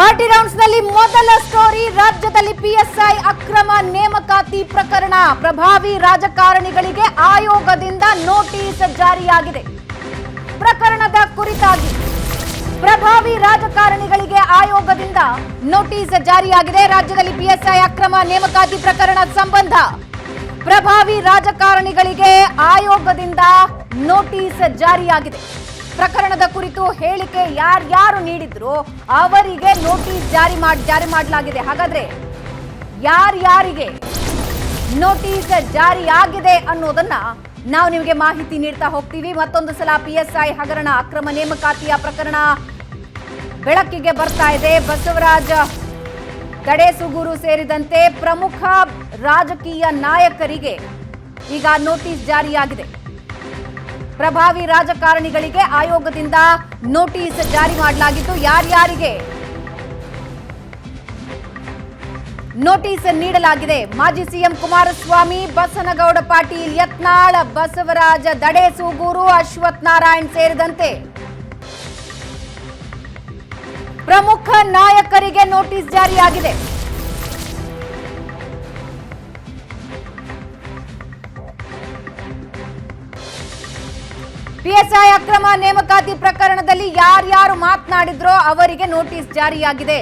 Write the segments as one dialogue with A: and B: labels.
A: Party ರೌಂಡ್ಸ್ನಲ್ಲಿ ಮೊದಲ story, ರಾಜ್ಯದಲ್ಲಿ PSI ಅಕ್ರಮ ನೇಮಕಾತಿ ಪ್ರಕರಣ. ಪ್ರಭಾವಿ ರಾಜಕಾರಣಿಗಳಿಗೆ ಆಯೋಗದಿಂದ ನೋಟಿಸ್ ಜಾರಿಯಾಗಿದೆ. ಪ್ರಕರಣದ ಕುರಿತಾಗಿ ಪ್ರಭಾವಿ ರಾಜಕಾರಣಿಗಳಿಗೆ ಆಯೋಗದಿಂದ ನೋಟಿಸ್ ಜಾರಿಯಾಗಿದೆ. ರಾಜ್ಯದಲ್ಲಿ ಪಿಎಸ್ಐ ಅಕ್ರಮ ನೇಮಕಾತಿ ಪ್ರಕರಣ ಸಂಬಂಧ ಪ್ರಭಾವಿ ರಾಜಕಾರಣಿಗಳಿಗೆ ಆಯೋಗದಿಂದ ನೋಟಿಸ್ ಜಾರಿಯಾಗಿದೆ. ಪ್ರಕರಣದ ಕುರಿತು ಹೇಳಿಕೆ ಯಾರ್ಯಾರು ನೀಡಿದ್ರು ಅವರಿಗೆ ನೋಟಿಸ್ ಜಾರಿ ಮಾಡಿ, ಜಾರಿ ಮಾಡಲಾಗಿದೆ. ಹಾಗಾದ್ರೆ ಯಾರ್ಯಾರಿಗೆ ನೋಟಿಸ್ ಜಾರಿಯಾಗಿದೆ ಅನ್ನೋದನ್ನ ನಾವು ನಿಮಗೆ ಮಾಹಿತಿ ನೀಡ್ತಾ ಹೋಗ್ತೀವಿ. ಮತ್ತೊಂದು ಸಲ ಪಿ ಎಸ್ ಐ ಹಗರಣ ಅಕ್ರಮ ನೇಮಕಾತಿಯ ಪ್ರಕರಣ ಬೆಳಕಿಗೆ ಬರ್ತಾ ಇದೆ. ಬಸವರಾಜ ತಡೆಸುಗೂರು ಸೇರಿದಂತೆ ಪ್ರಮುಖ ರಾಜಕೀಯ ನಾಯಕರಿಗೆ ಈಗ ನೋಟಿಸ್ ಜಾರಿಯಾಗಿದೆ. ಪ್ರಭಾವಿ ರಾಜಕಾರಣಿಗಳಿಗೆ ಆಯೋಗದಿಂದ ನೋಟಿಸ್ ಜಾರಿ ಮಾಡಲಾಗಿದ್ದು, ಯಾರ್ಯಾರಿಗೆ ನೋಟಿಸ್ ನೀಡಲಾಗಿದೆ? ಮಾಜಿ ಸಿಎಂ ಕುಮಾರಸ್ವಾಮಿ, ಬಸನಗೌಡ ಪಾಟೀಲ್, ಯತ್ನಾಳ, ಬಸವರಾಜ ದಡೆ ಸೂಗೂರು ಅಶ್ವಥ್ ನಾರಾಯಣ್ ಸೇರಿದಂತೆ ಪ್ರಮುಖ ನಾಯಕರಿಗೆ ನೋಟಿಸ್ ಜಾರಿಯಾಗಿದೆ. ಪಿಎಸ್ಐ ಅಕ್ರಮ ನೇಮಕಾತಿ ಪ್ರಕರಣದಲ್ಲಿ ಯಾರ್ಯಾರು ಮಾತನಾಡಿದ್ರೋ ಅವರಿಗೆ ನೋಟಿಸ್ ಜಾರಿಯಾಗಿದೆ.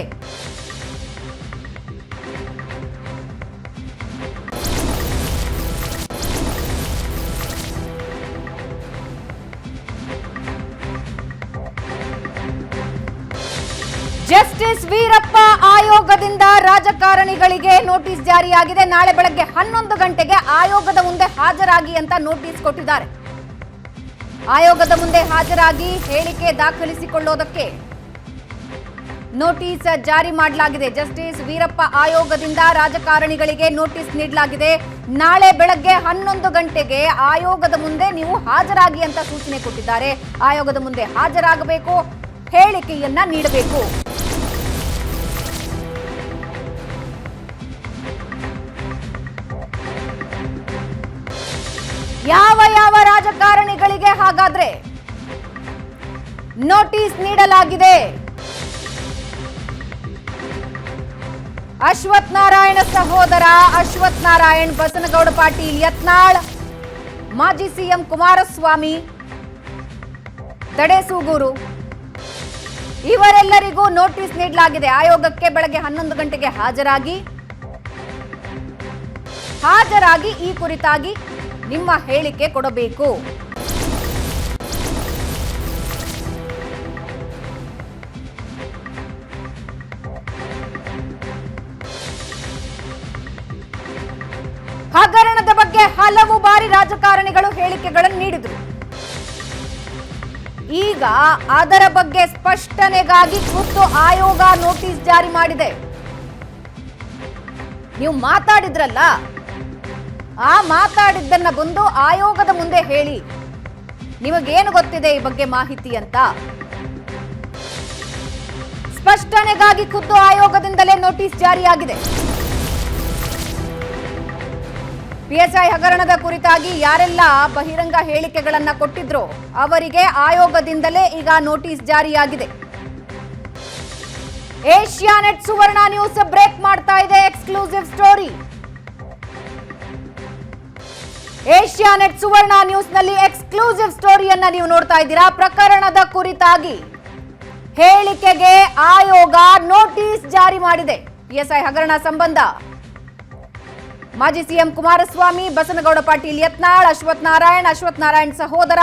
A: ಜಸ್ಟಿಸ್ ವೀರಪ್ಪ ಆಯೋಗದಿಂದ ರಾಜಕಾರಣಿಗಳಿಗೆ ನೋಟಿಸ್ ಜಾರಿಯಾಗಿದೆ. ನಾಳೆ ಬೆಳಗ್ಗೆ ಹನ್ನೊಂದು ಗಂಟೆಗೆ ಆಯೋಗದ ಮುಂದೆ ಹಾಜರಾಗಿ ಅಂತ ನೋಟಿಸ್ ಕೊಟ್ಟಿದ್ದಾರೆ. ಆಯೋಗದ ಮುಂದೆ ಹಾಜರಾಗಿ ಹೇಳಿಕೆ ದಾಖಲಿಸಿಕೊಳ್ಳೋದಕ್ಕೆ ನೋಟಿಸ್ ಜಾರಿ ಮಾಡಲಾಗಿದೆ. ಜಸ್ಟಿಸ್ ವೀರಪ್ಪ ಆಯೋಗದಿಂದ ರಾಜಕಾರಣಿಗಳಿಗೆ ನೋಟಿಸ್ ನೀಡಲಾಗಿದೆ. ನಾಳೆ ಬೆಳಗ್ಗೆ ಹನ್ನೊಂದು ಗಂಟೆಗೆ ಆಯೋಗದ ಮುಂದೆ ನೀವು ಹಾಜರಾಗಿ ಅಂತ ಸೂಚನೆ ಕೊಟ್ಟಿದ್ದಾರೆ. ಆಯೋಗದ ಮುಂದೆ ಹಾಜರಾಗಬೇಕು, ಹೇಳಿಕೆಯನ್ನ ನೀಡಬೇಕು. ಯಾವ ಯಾವ ರಾಜಕಾರಣಿಗಳಿಗೆ ಹಾಗಾದ್ರೆ ನೋಟಿಸ್ ನೀಡಲಾಗಿದೆ. ಅಶ್ವಥ್ ನಾರಾಯಣ ಸಹೋದರ ಅಶ್ವಥ್ ನಾರಾಯಣ್ ಬಸನಗೌಡ ಪಾಟೀಲ್ ಯತ್ನಾಳ್, ಮಾಜಿ ಸಿಎಂ ಕುಮಾರಸ್ವಾಮಿ, ತಡೆಸೂಗೂರು. ಇವರೆಲ್ಲರಿಗೂ ನೋಟಿಸ್ ನೀಡಲಾಗಿದೆ. ಆಯೋಗಕ್ಕೆ ಬೆಳಗ್ಗೆ ಹನ್ನೊಂದು ಗಂಟೆಗೆ ಹಾಜರಾಗಿ ಹಾಜರಾಗಿ ಈ ಕುರಿತಾಗಿ ನಿಮ್ಮ ಹೇಳಿಕೆ ಕೊಡಬೇಕು. ಹಗರಣದ ಬಗ್ಗೆ ಹಲವು ಬಾರಿ ರಾಜಕಾರಣಿಗಳು ಹೇಳಿಕೆಗಳನ್ನು ನೀಡಿದರು. ಈಗ ಅದರ ಬಗ್ಗೆ ಸ್ಪಷ್ಟನೆಗಾಗಿ ಖುದ್ದು ಆಯೋಗ ನೋಟಿಸ್ ಜಾರಿ ಮಾಡಿದೆ. ನೀವು ಮಾತಾಡಿದ್ರಲ್ಲ? ಆ ಮಾತಾಡಿದ್ದನ್ನ ಬಂದು ಆಯೋಗದ ಮುಂದೆ ಹೇಳಿ. ನಿಮಗೇನು ಗೊತ್ತಿದೆ ಈ ಬಗ್ಗೆ ಮಾಹಿತಿ ಅಂತ? ಸ್ಪಷ್ಟನೆಗಾಗಿ ಖುದ್ದು ಆಯೋಗದಿಂದಲೇ ನೋಟಿಸ್ ಜಾರಿಯಾಗಿದೆ. ಪಿಎಸ್ಐ ಹಗರಣದ ಕುರಿತಾಗಿ ಯಾರೆಲ್ಲ ಬಹಿರಂಗ ಹೇಳಿಕೆಗಳನ್ನ ಕೊಟ್ಟಿದ್ರೋ ಅವರಿಗೆ ಆಯೋಗದಿಂದಲೇ ಈಗ ನೋಟಿಸ್ ಜಾರಿಯಾಗಿದೆ. ಏಷ್ಯಾನೆಟ್ ಸುವರ್ಣ ನ್ಯೂಸ್ ಬ್ರೇಕ್ ಮಾಡ್ತಾ ಇದೆ ಎಕ್ಸ್ಕ್ಲೂಸಿವ್ ಸ್ಟೋರಿ. ಏಷ್ಯಾನೆಟ್ ಸುವರ್ಣ ನ್ಯೂಸ್ನಲ್ಲಿ ಎಕ್ಸ್ಕ್ಲೂಸಿವ್ ಸ್ಟೋರಿಯನ್ನ ನೀವು ನೋಡ್ತಾ ಇದ್ದೀರಾ? ಪ್ರಕರಣದ ಕುರಿತಾಗಿ ಹೇಳಿಕೆಗೆ ಆಯೋಗ ನೋಟಿಸ್ ಜಾರಿ ಮಾಡಿದೆ. ಇಎಸ್ಐ ಹಗರಣ ಸಂಬಂಧ. ಮಾಜಿ ಸಿಎಂ ಕುಮಾರಸ್ವಾಮಿ, ಬಸನಗೌಡ ಪಾಟೀಲ್ ಯತ್ನಾಳ್ ಅಶ್ವಥ್ ನಾರಾಯಣ್ ಅಶ್ವಥ್ ನಾರಾಯಣ್ ಸಹೋದರ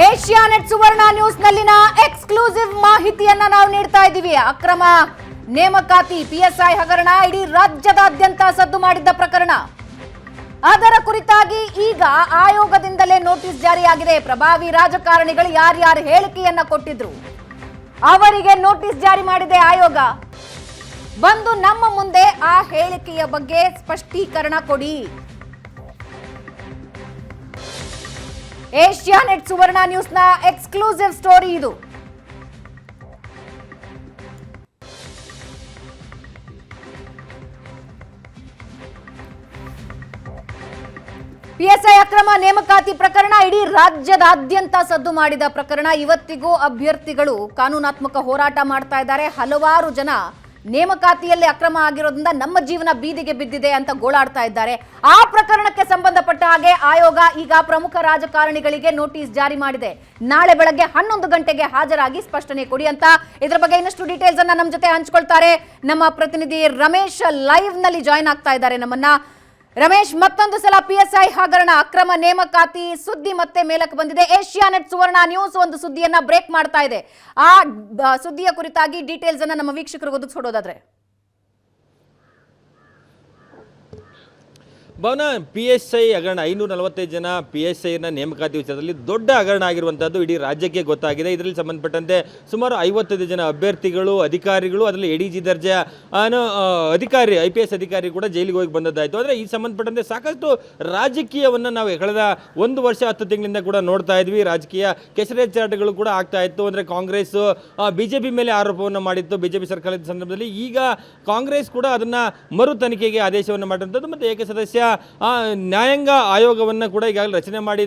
A: ಏಷ್ಯಾನೆಟ್ ಸುವರ್ಣ ನ್ಯೂಸ್ ನಲ್ಲಿನ ಎಕ್ಸ್ಕ್ಲೂಸಿವ್ ಮಾಹಿತಿಯನ್ನ ನಾವು ನೀಡ್ತಾ ಇದ್ದೀವಿ. ಅಕ್ರಮ ನೇಮಕಾತಿ ಪಿಎಸ್ಐ ಹಗರಣ, ಇಡೀ ರಾಜ್ಯದಾದ್ಯಂತ ಸದ್ದು ಮಾಡಿದ್ದ ಪ್ರಕರಣ. ಅದರ ಕುರಿತಾಗಿ ಈಗ ಆಯೋಗದಿಂದಲೇ ನೋಟಿಸ್ ಜಾರಿಯಾಗಿದೆ. ಪ್ರಭಾವಿ ರಾಜಕಾರಣಿಗಳು ಯಾರ್ಯಾರು ಹೇಳಿಕೆಯನ್ನ ಕೊಟ್ಟಿದ್ರು. ಅವರಿಗೆ ನೋಟಿಸ್ ಜಾರಿ ಮಾಡಿದೆ ಆಯೋಗ. ಬಂದು ನಮ್ಮ ಮುಂದೆ ಆ ಹೇಳಿಕೆಯ ಬಗ್ಗೆ ಸ್ಪಷ್ಟೀಕರಣ ಕೊಡಿ. ಏಷ್ಯಾ ನೆಟ್ ಸುವರ್ಣ ನ್ಯೂಸ್ನ ಎಕ್ಸ್ಕ್ಲೂಸಿವ್ ಸ್ಟೋರಿ ಇದು. ಪಿಎಸ್ಐ ಅಕ್ರಮ ನೇಮಕಾತಿ ಪ್ರಕರಣ ಇಡೀ ರಾಜ್ಯದಾದ್ಯಂತ ಸದ್ದು ಮಾಡಿದ ಪ್ರಕರಣ. ಇವತ್ತಿಗೂ ಅಭ್ಯರ್ಥಿಗಳು ಕಾನೂನಾತ್ಮಕ ಹೋರಾಟ ಮಾಡ್ತಾ ಇದ್ದಾರೆ. ಹಲವಾರು ಜನ ನೇಮಕಾತಿಯಲ್ಲಿ ಅಕ್ರಮ ಆಗಿರೋದ್ರಿಂದ ನಮ್ಮ ಜೀವನ ಬೀದಿಗೆ ಬಿದ್ದಿದೆ ಅಂತ ಗೋಳಾಡ್ತಾ ಇದ್ದಾರೆ. ಆ ಪ್ರಕರಣಕ್ಕೆ ಸಂಬಂಧಪಟ್ಟ ಹಾಗೆ ಆಯೋಗ ಈಗ ಪ್ರಮುಖ ರಾಜಕಾರಣಿಗಳಿಗೆ ನೋಟಿಸ್ ಜಾರಿ ಮಾಡಿದೆ. ನಾಳೆ ಬೆಳಗ್ಗೆ ಹನ್ನೊಂದು ಗಂಟೆಗೆ ಹಾಜರಾಗಿ ಸ್ಪಷ್ಟನೆ ಕೊಡಿ ಅಂತ. ಇದರ ಬಗ್ಗೆ ಇನ್ನಷ್ಟು ಡೀಟೇಲ್ಸ್ ಅನ್ನ ನಮ್ಮ ಜೊತೆ ಹಂಚ್ಕೊಳ್ತಾರೆ ನಮ್ಮ ಪ್ರತಿನಿಧಿ ರಮೇಶ್ ಲೈವ್ನಲ್ಲಿ ಜಾಯ್ನ್ ಆಗ್ತಾ ಇದ್ದಾರೆ ನಮ್ಮನ್ನ. ರಮೇಶ್, ಮತ್ತೊಂದು ಸಲ ಪಿಎಸ್ಐ ಹಗರಣ, ಅಕ್ರಮ ನೇಮಕಾತಿ ಸುದ್ದಿ ಮತ್ತೆ ಮೇಲಕ್ಕೆ ಬಂದಿದೆ. ಏಷ್ಯಾ ನೆಟ್ ಸುವರ್ಣ ನ್ಯೂಸ್ ಒಂದು ಸುದ್ದಿಯನ್ನ ಬ್ರೇಕ್ ಮಾಡ್ತಾ ಇದೆ. ಆ ಸುದ್ದಿಯ ಕುರಿತಾಗಿ ಡೀಟೇಲ್ಸ್ ಅನ್ನ ನಮ್ಮ ವೀಕ್ಷಕರಿಗೆ ಒದಗಿಸ್ಕೊಡೋದಾದ್ರೆ.
B: ಭವನ ಪಿ ಎಸ್ ಐ ಹಗರಣ ಐನೂರ ನಲವತ್ತೈದು ಜನ ಪಿ ಎಸ್ ಐನ ನೇಮಕಾತಿ ವಿಚಾರದಲ್ಲಿ ದೊಡ್ಡ ಹಗರಣ ಆಗಿರುವಂಥದ್ದು ಇಡೀ ರಾಜ್ಯಕ್ಕೆ ಗೊತ್ತಾಗಿದೆ. ಇದರಲ್ಲಿ ಸಂಬಂಧಪಟ್ಟಂತೆ ಸುಮಾರು ಐವತ್ತೈದು ಜನ ಅಭ್ಯರ್ಥಿಗಳು, ಅಧಿಕಾರಿಗಳು, ಅದರಲ್ಲಿ ಎ ಡಿ ಜಿ ದರ್ಜೆ ಅಧಿಕಾರಿ, ಐ ಪಿ ಎಸ್ ಅಧಿಕಾರಿ ಕೂಡ ಜೈಲಿಗೆ ಹೋಗಿ ಬಂದದ್ದಾಯಿತು. ಆದರೆ ಈ ಸಂಬಂಧಪಟ್ಟಂತೆ ಸಾಕಷ್ಟು ರಾಜಕೀಯವನ್ನು ನಾವು ಕಳೆದ ಒಂದು ವರ್ಷ, ಹತ್ತು ತಿಂಗಳಿಂದ ಕೂಡ ನೋಡ್ತಾ ಇದ್ವಿ. ರಾಜಕೀಯ ಕೆಸರೆಚ್ಚಾಟಗಳು ಕೂಡ ಆಗ್ತಾ ಇತ್ತು. ಅಂದರೆ ಕಾಂಗ್ರೆಸ್ ಬಿ ಜೆ ಪಿ ಮೇಲೆ ಆರೋಪವನ್ನು ಮಾಡಿತ್ತು. ಬಿ ಜೆ ಪಿ ಸರ್ಕಾರದ ಸಂದರ್ಭದಲ್ಲಿ ಈಗ ಕಾಂಗ್ರೆಸ್ ಕೂಡ ಅದನ್ನು ಮರು ತನಿಖೆಗೆ ಆದೇಶವನ್ನು ಮಾಡಿರುವಂಥದ್ದು ಮತ್ತು ಏಕಸದಸ್ಯ ನ್ಯಾಯಾಂಗ ಆಯೋಗವನ್ನು ಕೂಡ ಈಗಾಗಲೇ ರಚನೆ ಮಾಡಿ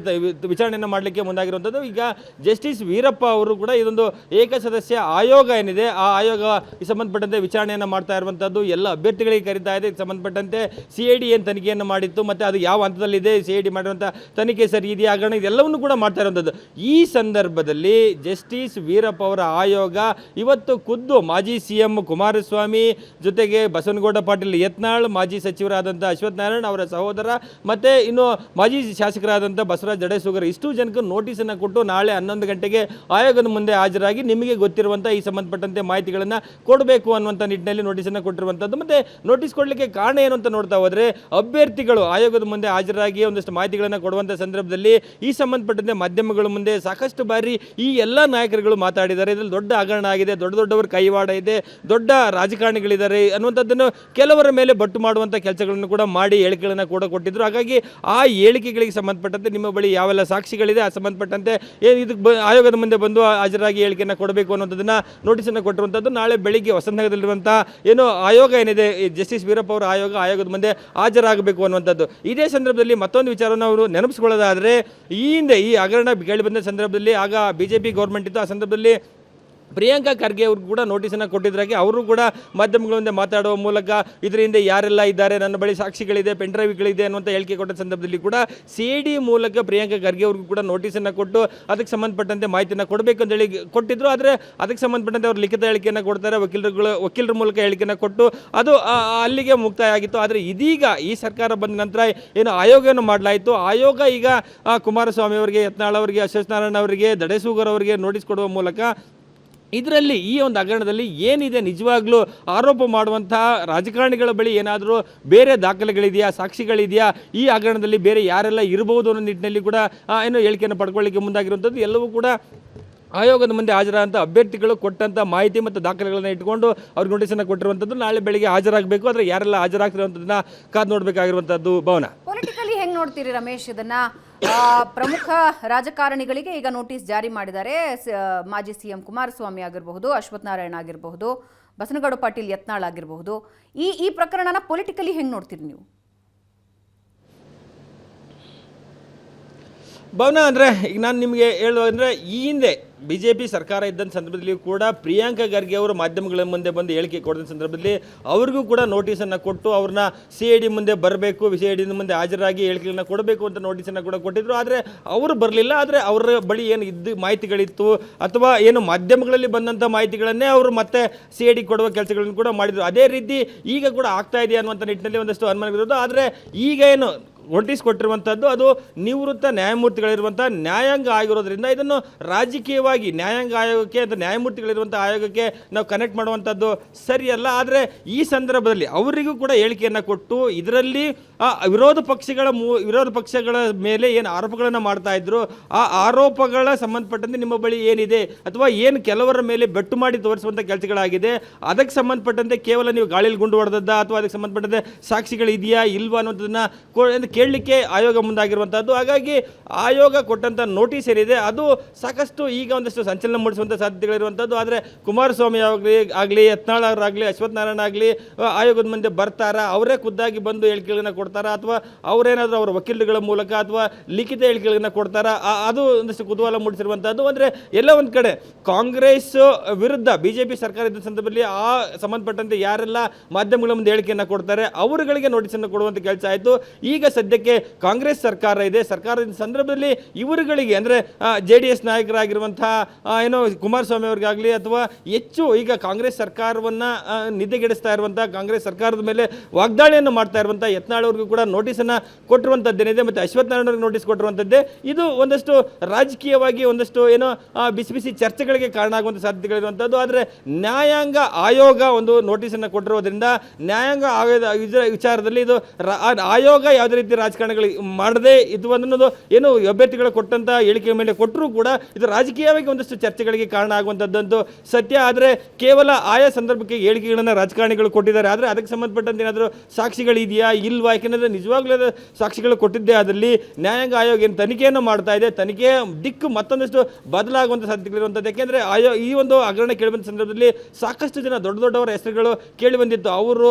B: ವಿಚಾರಣೆಯನ್ನು ಮಾಡಲಿಕ್ಕೆ ಮುಂದಾಗಿರುವಂಥದ್ದು. ಈಗ ಜಸ್ಟಿಸ್ ವೀರಪ್ಪ ಅವರು ಕೂಡ ಇದೊಂದು ಏಕಸದಸ್ಯ ಆಯೋಗ ಏನಿದೆ, ಆ ಆಯೋಗ ಈ ಸಂಬಂಧಪಟ್ಟಂತೆ ವಿಚಾರಣೆಯನ್ನು ಮಾಡ್ತಾ ಇರುವಂಥದ್ದು. ಎಲ್ಲ ಅಭ್ಯರ್ಥಿಗಳಿಗೆ ಕರೀತಾ ಇದೆ. ಸಂಬಂಧಪಟ್ಟಂತೆ ಸಿ ಐ ಡಿ ಏನು ತನಿಖೆಯನ್ನು ಮಾಡಿತ್ತು, ಮತ್ತು ಅದು ಯಾವ ಹಂತದಲ್ಲಿದೆ ಸಿ ಐ ಡಿ ಮಾಡಿರುವಂಥ ತನಿಖೆ ಸರಿ ಇದೆಯಾ ಹಗರಣ ಇದೆಲ್ಲವನ್ನು ಕೂಡ ಮಾಡ್ತಾ ಇರುವಂಥದ್ದು. ಈ ಸಂದರ್ಭದಲ್ಲಿ ಜಸ್ಟಿಸ್ ವೀರಪ್ಪ ಅವರ ಆಯೋಗ ಇವತ್ತು ಖುದ್ದು ಮಾಜಿ ಸಿ ಎಂ ಕುಮಾರಸ್ವಾಮಿ ಜೊತೆಗೆ ಬಸವನಗೌಡ ಪಾಟೀಲ್ ಯತ್ನಾಳ್, ಮಾಜಿ ಸಚಿವರಾದಂಥ ಅಶ್ವಥ್ ನಾರಾಯಣ್ ಅವರ ಸಹೋದರ. ಮತ್ತು ಇನ್ನು ಮಾಜಿ ಶಾಸಕರಾದಂಥ ಬಸವರಾಜ್ ಜಡೇಸುಗರ್ ಇಷ್ಟು ಜನಕ್ಕೆ ನೋಟಿಸನ್ನು ಕೊಟ್ಟು ನಾಳೆ ಹನ್ನೊಂದು ಗಂಟೆಗೆ ಆಯೋಗದ ಮುಂದೆ ಹಾಜರಾಗಿ ನಿಮಗೆ ಗೊತ್ತಿರುವಂಥ ಈ ಸಂಬಂಧಪಟ್ಟಂತೆ ಮಾಹಿತಿಗಳನ್ನು ಕೊಡಬೇಕು ಅನ್ನುವಂಥ ನಿಟ್ಟಿನಲ್ಲಿ ನೋಟಿಸನ್ನು ಕೊಟ್ಟಿರುವಂಥದ್ದು. ಮತ್ತು ನೋಟಿಸ್ ಕೊಡಲಿಕ್ಕೆ ಕಾರಣ ಏನು ಅಂತ ನೋಡ್ತಾ ಹೋದರೆ ಅಭ್ಯರ್ಥಿಗಳು ಆಯೋಗದ ಮುಂದೆ ಹಾಜರಾಗಿ ಒಂದಷ್ಟು ಮಾಹಿತಿಗಳನ್ನು ಕೊಡುವಂಥ ಸಂದರ್ಭದಲ್ಲಿ ಈ ಸಂಬಂಧಪಟ್ಟಂತೆ ಮಾಧ್ಯಮಗಳ ಮುಂದೆ ಸಾಕಷ್ಟು ಬಾರಿ ಈ ಎಲ್ಲ ನಾಯಕರುಗಳು ಮಾತಾಡಿದ್ದಾರೆ. ಇದರಲ್ಲಿ ದೊಡ್ಡ ಹಗರಣ ಆಗಿದೆ, ದೊಡ್ಡ ದೊಡ್ಡವರ ಕೈವಾಡ ಇದೆ, ದೊಡ್ಡ ರಾಜಕಾರಣಿಗಳಿದ್ದಾರೆ ಅನ್ನುವಂಥದ್ದನ್ನು ಕೆಲವರ ಮೇಲೆ ಬಟ್ಟು ಮಾಡುವಂಥ ಕೆಲಸಗಳನ್ನು ಕೂಡ ಮಾಡಿ ಹೇಳಿಕೆಗಳನ್ನು ಕೂಡ ಕೊಟ್ಟಿದ್ರು. ಹಾಗಾಗಿ ಆ ಹೇಳಿಕೆಗಳಿಗೆ ಸಂಬಂಧಪಟ್ಟಂತೆ ನಿಮ್ಮ ಬಳಿ ಯಾವೆಲ್ಲ ಸಾಕ್ಷಿಗಳಿದೆ, ಆ ಸಂಬಂಧಪಟ್ಟಂತೆ ಏನು ಇದಕ್ಕೆ ಬ, ಆಯೋಗದ ಮುಂದೆ ಬಂದು ಹಾಜರಾಗಿ ಹೇಳಿಕೆಯನ್ನು ಕೊಡಬೇಕು ಅನ್ನೋದನ್ನ ನೋಟಿಸನ್ನು ಕೊಟ್ಟಿರುವಂಥದ್ದು ನಾಳೆ ಬೆಳಿಗ್ಗೆ ಹೊಸನಗರದಲ್ಲಿರುವಂಥ ಏನು ಆಯೋಗ ಏನಿದೆ ಜಸ್ಟಿಸ್ ವೀರಪ್ಪ ಅವರ ಆಯೋಗ ಆಯೋಗದ ಮುಂದೆ ಹಾಜರಾಗಬೇಕು ಅನ್ನುವಂಥದ್ದು. ಇದೇ ಸಂದರ್ಭದಲ್ಲಿ ಮತ್ತೊಂದು ವಿಚಾರವನ್ನು ಅವರು ನೆನಪಿಸ್ಕೊಳ್ಳೋದಾದರೆ, ಈ ಹಿಂದೆ ಈ ಹಗರಣ ಕೇಳಿ ಬಂದ ಸಂದರ್ಭದಲ್ಲಿ ಆಗ ಬಿ ಜೆ ಪಿ ಗೌರ್ಮೆಂಟ್ ಇತ್ತು. ಆ ಸಂದರ್ಭದಲ್ಲಿ ಪ್ರಿಯಾಂಕಾ ಖರ್ಗೆ ಅವ್ರಿಗೆ ಕೂಡ ನೋಟಿಸನ್ನು ಕೊಟ್ಟಿದ್ದರಾಗಿ ಅವರು ಕೂಡ ಮಾಧ್ಯಮಗಳ ಮುಂದೆ ಮಾತಾಡುವ ಮೂಲಕ ಇದರ ಹಿಂದೆ ಯಾರೆಲ್ಲ ಇದ್ದಾರೆ, ನನ್ನ ಬಳಿ ಸಾಕ್ಷಿಗಳಿದೆ ಪೆನ್ ಡ್ರೈವ್ಗಳಿದೆ ಅನ್ನುವಂಥ ಹೇಳಿಕೆ ಕೊಟ್ಟ ಸಂದರ್ಭದಲ್ಲಿ ಕೂಡ ಸಿ ಡಿ ಮೂಲಕ ಪ್ರಿಯಾಂಕಾ ಖರ್ಗೆ ಅವ್ರಿಗೂ ಕೂಡ ನೋಟಿಸನ್ನು ಕೊಟ್ಟು ಅದಕ್ಕೆ ಸಂಬಂಧಪಟ್ಟಂತೆ ಮಾಹಿತಿಯನ್ನು ಕೊಡಬೇಕು ಅಂತ ಹೇಳಿ ಕೊಟ್ಟಿದ್ರು. ಆದರೆ ಅದಕ್ಕೆ ಸಂಬಂಧಪಟ್ಟಂತೆ ಅವರು ಲಿಖಿತ ಹೇಳಿಕೆಯನ್ನು ಕೊಡ್ತಾರೆ, ವಕೀಲರುಗಳು, ವಕೀಲರ ಮೂಲಕ ಹೇಳಿಕೆಯನ್ನು ಕೊಟ್ಟು ಅದು ಅಲ್ಲಿಗೆ ಮುಕ್ತಾಯ ಆಗಿತ್ತು. ಆದರೆ ಇದೀಗ ಈ ಸರ್ಕಾರ ಬಂದ ನಂತರ ಏನು ಆಯೋಗವನ್ನು ಮಾಡಲಾಯಿತು? ಆಯೋಗ ಈಗ ಕುಮಾರಸ್ವಾಮಿ ಅವರಿಗೆ, ಯತ್ನಾಳ್ ಅವರಿಗೆ ಅಶ್ವಥ್ ನಾರಾಯಣ ಅವರಿಗೆ ದಡೇಸೂಗರ್ ಅವರಿಗೆ ನೋಟಿಸ್ ಕೊಡುವ ಮೂಲಕ ಇದರಲ್ಲಿ ಈ ಒಂದು ಹಗರಣದಲ್ಲಿ ಏನಿದೆ? ನಿಜವಾಗ್ಲೂ ಆರೋಪ ಮಾಡುವಂತಹ ರಾಜಕಾರಣಿಗಳ ಬಳಿ ಏನಾದರೂ ಬೇರೆ ದಾಖಲೆಗಳಿದೆಯಾ? ಸಾಕ್ಷಿಗಳಿದೆಯಾ? ಈ ಹಗರಣದಲ್ಲಿ ಬೇರೆ ಯಾರೆಲ್ಲ ಇರಬಹುದು ಅನ್ನೋ ನಿಟ್ಟಿನಲ್ಲಿ ಕೂಡ ಏನೋ ಹೇಳಿಕೆಯನ್ನು ಪಡ್ಕೊಳ್ಳಿಕ್ಕೆ ಮುಂದಾಗಿರುವಂಥದ್ದು. ಎಲ್ಲವೂ ಕೂಡ ಆಯೋಗದ ಮುಂದೆ ಹಾಜರಾದಂಥ ಅಭ್ಯರ್ಥಿಗಳು ಕೊಟ್ಟಂಥ ಮಾಹಿತಿ ಮತ್ತು ದಾಖಲೆಗಳನ್ನು ಇಟ್ಕೊಂಡು ಅವ್ರಿಗೆ ನೋಟಿಸನ್ನು ಕೊಟ್ಟಿರುವಂಥದ್ದು. ನಾಳೆ ಬೆಳಿಗ್ಗೆ ಹಾಜರಾಗಬೇಕು. ಆದರೆ ಯಾರೆಲ್ಲ ಹಾಜರಾಗ್ತಿರುವಂಥದ್ದನ್ನ ಕಾದು ನೋಡಬೇಕಾಗಿರುವಂಥದ್ದು ಭವನ.
A: ಪೊಲಿಟಿಕಲಿ ಹೆಂಗೆ ನೋಡ್ತೀರಿ ರಮೇಶ್ ಇದನ್ನ? ಪ್ರಮುಖ ರಾಜಕಾರಣಿಗಳಿಗೆ ಈಗ ನೋಟಿಸ್ ಜಾರಿ ಮಾಡಿದ್ದಾರೆ. ಮಾಜಿ ಸಿಎಂ ಕುಮಾರಸ್ವಾಮಿ ಆಗಿರಬಹುದು, ಅಶ್ವಥ್ ನಾರಾಯಣ ಆಗಿರಬಹುದು, ಬಸನಗೌಡ ಪಾಟೀಲ್ ಯತ್ನಾಳ್ ಆಗಿರಬಹುದು. ಈ ಈ ಪ್ರಕರಣನ ಪೊಲಿಟಿಕಲಿ ಹೆಂಗೆ ನೋಡ್ತೀರಿ ನೀವು?
B: ಭವನ, ಅಂದರೆ ಈಗ ನಾನು ನಿಮಗೆ ಹೇಳುವ ಅಂದರೆ ಈ ಹಿಂದೆ ಬಿ ಜೆ ಪಿ ಸರ್ಕಾರ ಇದ್ದಂಥ ಸಂದರ್ಭದಲ್ಲಿ ಕೂಡ ಪ್ರಿಯಾಂಕಾ ಖರ್ಗೆ ಅವರು ಮಾಧ್ಯಮಗಳ ಮುಂದೆ ಬಂದು ಹೇಳಿಕೆ ಕೊಡಿದ ಸಂದರ್ಭದಲ್ಲಿ ಅವ್ರಿಗೂ ಕೂಡ ನೋಟಿಸನ್ನು ಕೊಟ್ಟು ಅವ್ರನ್ನ ಸಿ ಐ ಡಿ ಮುಂದೆ ಬರಬೇಕು ಸಿ ಐ ಡಿ ಮುಂದೆ ಹಾಜರಾಗಿ ಹೇಳಿಕೆಗಳನ್ನ ಕೊಡಬೇಕು ಅಂತ ನೋಟಿಸನ್ನು ಕೂಡ ಕೊಟ್ಟಿದ್ರು. ಆದರೆ ಅವರು ಬರಲಿಲ್ಲ. ಆದರೆ ಅವರ ಬಳಿ ಏನು ಇದ್ದು ಮಾಹಿತಿಗಳಿತ್ತು ಅಥವಾ ಏನು ಮಾಧ್ಯಮಗಳಲ್ಲಿ ಬಂದಂಥ ಮಾಹಿತಿಗಳನ್ನೇ ಅವರು ಮತ್ತೆ ಸಿ ಐ ಡಿ ಕೊಡುವ ಕೆಲಸಗಳನ್ನು ಕೂಡ ಮಾಡಿದರು. ಅದೇ ರೀತಿ ಈಗ ಕೂಡ ಆಗ್ತಾ ಇದೆ ಅನ್ನುವಂಥ ನಿಟ್ಟಿನಲ್ಲಿ ಒಂದಷ್ಟು ಅನುಮಾನವಿರೋದು ಆದರೆ ಈಗ ಏನು ನೋಟಿಸ್ ಕೊಟ್ಟಿರುವಂಥದ್ದು ಅದು ನಿವೃತ್ತ ನ್ಯಾಯಮೂರ್ತಿಗಳಿರುವಂಥ ನ್ಯಾಯಾಂಗ ಆಗಿರೋದ್ರಿಂದ ಇದನ್ನು ರಾಜಕೀಯವಾಗಿ ನ್ಯಾಯಾಂಗ ಆಯೋಗಕ್ಕೆ ಅಥವಾ ನ್ಯಾಯಮೂರ್ತಿಗಳಿರುವಂಥ ಆಯೋಗಕ್ಕೆ ನಾವು ಕನೆಕ್ಟ್ ಮಾಡುವಂಥದ್ದು ಸರಿಯಲ್ಲ. ಆದರೆ ಈ ಸಂದರ್ಭದಲ್ಲಿ ಅವರಿಗೂ ಕೂಡ ಹೇಳಿಕೆಯನ್ನು ಕೊಟ್ಟು ಇದರಲ್ಲಿ ಆ ವಿರೋಧ ಪಕ್ಷಗಳ ಮೂ, ವಿರೋಧ ಪಕ್ಷಗಳ ಮೇಲೆ ಏನು ಆರೋಪಗಳನ್ನು ಮಾಡ್ತಾ ಇದ್ರು, ಆ ಆರೋಪಗಳ ಸಂಬಂಧಪಟ್ಟಂತೆ ನಿಮ್ಮ ಬಳಿ ಏನಿದೆ? ಅಥವಾ ಏನು ಕೆಲವರ ಮೇಲೆ ಬೆಟ್ಟು ಮಾಡಿ ತೋರಿಸುವಂಥ ಕೆಲಸಗಳಾಗಿದೆ? ಅದಕ್ಕೆ ಸಂಬಂಧಪಟ್ಟಂತೆ ಕೇವಲ ನೀವು ಗಾಳಿಯಲ್ಲಿ ಗುಂಡು ಹೊಡೆದದ್ದ? ಅಥವಾ ಅದಕ್ಕೆ ಸಂಬಂಧಪಟ್ಟಂತೆ ಸಾಕ್ಷಿಗಳು ಇದೆಯಾ? ಇಲ್ವಾ ಅನ್ನೋದನ್ನು ಕೇಳಲಿಕ್ಕೆ ಆಯೋಗ ಮುಂದಾಗಿರುವಂಥದ್ದು ಹಾಗಾಗಿ ಆಯೋಗ ಕೊಟ್ಟಂಥ ನೋಟಿಸ್ ಏನಿದೆ, ಅದು ಸಾಕಷ್ಟು ಈಗ ಒಂದಷ್ಟು ಸಂಚಲನ ಮೂಡಿಸುವಂಥ ಸಾಧ್ಯತೆಗಳಿರುವಂಥದ್ದು ಆದರೆ ಕುಮಾರಸ್ವಾಮಿ ಆಗಲಿ ಆಗಲಿ, ಯತ್ನಾಳ್ ಅವರಾಗಲಿ ಅಶ್ವಥ್ ನಾರಾಯಣ ಆಗಲಿ ಆಯೋಗದ ಮುಂದೆ ಬರ್ತಾರಾ? ಅವರೇ ಖುದ್ದಾಗಿ ಬಂದು ಹೇಳಿಕೆಗಳನ್ನ ಕೊಡ್ತಾರಾ ಅಥವಾ ಅವರೇನಾದರೂ ಅವರ ವಕೀಲರುಗಳ ಮೂಲಕ ಅಥವಾ ಲಿಖಿತ ಹೇಳಿಕೆಗಳನ್ನ ಕೊಡ್ತಾರಾ? ಅದು ಒಂದಷ್ಟು ಕುತೂಹಲ ಮೂಡಿಸಿರುವಂಥದ್ದು ಅಂದರೆ ಎಲ್ಲ ಒಂದು ಕಡೆ ಕಾಂಗ್ರೆಸ್ ವಿರುದ್ಧ ಬಿ ಜೆ ಪಿ ಸರ್ಕಾರ ಇದ್ದ ಸಂದರ್ಭದಲ್ಲಿ ಆ ಸಂಬಂಧಪಟ್ಟಂತೆ ಯಾರೆಲ್ಲ ಮಾಧ್ಯಮಗಳ ಮುಂದೆ ಹೇಳಿಕೆಯನ್ನು ಕೊಡ್ತಾರೆ ಅವರುಗಳಿಗೆ ನೋಟಿಸನ್ನು ಕೊಡುವಂಥ ಕೆಲಸ ಆಯಿತು. ಈಗ ಸದ್ಯಕ್ಕೆ ಕಾಂಗ್ರೆಸ್ ಸರ್ಕಾರ ಇದೆ. ಸರ್ಕಾರದ ಸಂದರ್ಭದಲ್ಲಿ ಇವರುಗಳಿಗೆ ಅಂದರೆ ಜೆ ಡಿ ಎಸ್ ನಾಯಕರಾಗಿರುವಂಥ ಆ, ಏನೋ ಕುಮಾರಸ್ವಾಮಿ ಅವ್ರಿಗಾಗಲಿ ಅಥವಾ ಹೆಚ್ಚು ಈಗ ಕಾಂಗ್ರೆಸ್ ಸರ್ಕಾರವನ್ನು ನಿದ್ದೆಗೆಡಿಸ್ತಾ ಇರುವಂಥ ಕಾಂಗ್ರೆಸ್ ಸರ್ಕಾರದ ಮೇಲೆ ವಾಗ್ದಾಳಿಯನ್ನು ಮಾಡ್ತಾ ಇರುವಂಥ ಯತ್ನಾಳ್ ಅವ್ರಿಗೂ ಕೂಡ ನೋಟಿಸನ್ನು ಕೊಟ್ಟಿರುವಂಥದ್ದೇನಿದೆ ಮತ್ತು ಅಶ್ವಥ್ ನಾರಾಯಣ ನೋಟಿಸ್ ಕೊಟ್ಟಿರುವಂಥದ್ದೇ ಇದು ಒಂದಷ್ಟು ರಾಜಕೀಯವಾಗಿ ಒಂದಷ್ಟು ಏನೋ ಬಿಸಿ ಬಿಸಿ ಚರ್ಚೆಗಳಿಗೆ ಕಾರಣ ಆಗುವಂಥ ಸಾಧ್ಯತೆಗಳಿರುವಂಥದ್ದು ಆದರೆ ನ್ಯಾಯಾಂಗ ಆಯೋಗ ಒಂದು ನೋಟಿಸನ್ನು ಕೊಟ್ಟಿರೋದ್ರಿಂದ ನ್ಯಾಯಾಂಗ ಆಯೋಗದ ವಿಚಾರದಲ್ಲಿ ಇದು ಆಯೋಗ ಯಾವುದೇ ರೀತಿ ರಾಜಕಾರಣಗಳು ಮಾಡದೆ ಇದು ಅನ್ನೋದು ಏನು ಅಭ್ಯರ್ಥಿಗಳು ಕೊಟ್ಟಂಥ ಹೇಳಿಕೆ ಮೇಲೆ ಕೊಟ್ಟರೂ ಕೂಡ ಇದು ರಾಜಕೀಯವಾಗಿ ಒಂದಷ್ಟು ಚರ್ಚೆಗಳಿಗೆ ಕಾರಣ ಆಗುವಂಥದ್ದಂತೂ ಸತ್ಯ. ಆದರೆ ಕೇವಲ ಆಯಾ ಸಂದರ್ಭಕ್ಕೆ ಹೇಳಿಕೆಗಳನ್ನು ರಾಜಕಾರಣಿಗಳು ಕೊಟ್ಟಿದ್ದಾರೆ. ಆದರೆ ಅದಕ್ಕೆ ಸಂಬಂಧಪಟ್ಟಂತೆ ಏನಾದರೂ ಸಾಕ್ಷಿಗಳಿದೆಯಾ, ಇಲ್ವಾ? ಯಾಕೆಂದರೆ ನಿಜವಾಗ್ಲೂ ಸಾಕ್ಷಿಗಳು ಕೊಟ್ಟಿದ್ದೇ ಅದರಲ್ಲಿ ನ್ಯಾಯಾಂಗ ಆಯೋಗ ಏನು ತನಿಖೆಯನ್ನು ಮಾಡ್ತಾ ಇದೆ. ತನಿಖೆ ದಿಕ್ಕು ಮತ್ತೊಂದಷ್ಟು ಬದಲಾಗುವಂಥ ಸಾಧ್ಯತೆಗಳಿರುವಂಥದ್ದು ಯಾಕೆಂದರೆ ಆಯೋ, ಈ ಒಂದು ಹಗರಣ ಕೇಳಿಬಂದ ಸಂದರ್ಭದಲ್ಲಿ ಸಾಕಷ್ಟು ಜನ ದೊಡ್ಡ ದೊಡ್ಡವರ ಹೆಸರುಗಳು ಕೇಳಿ ಬಂದಿತ್ತು. ಅವರು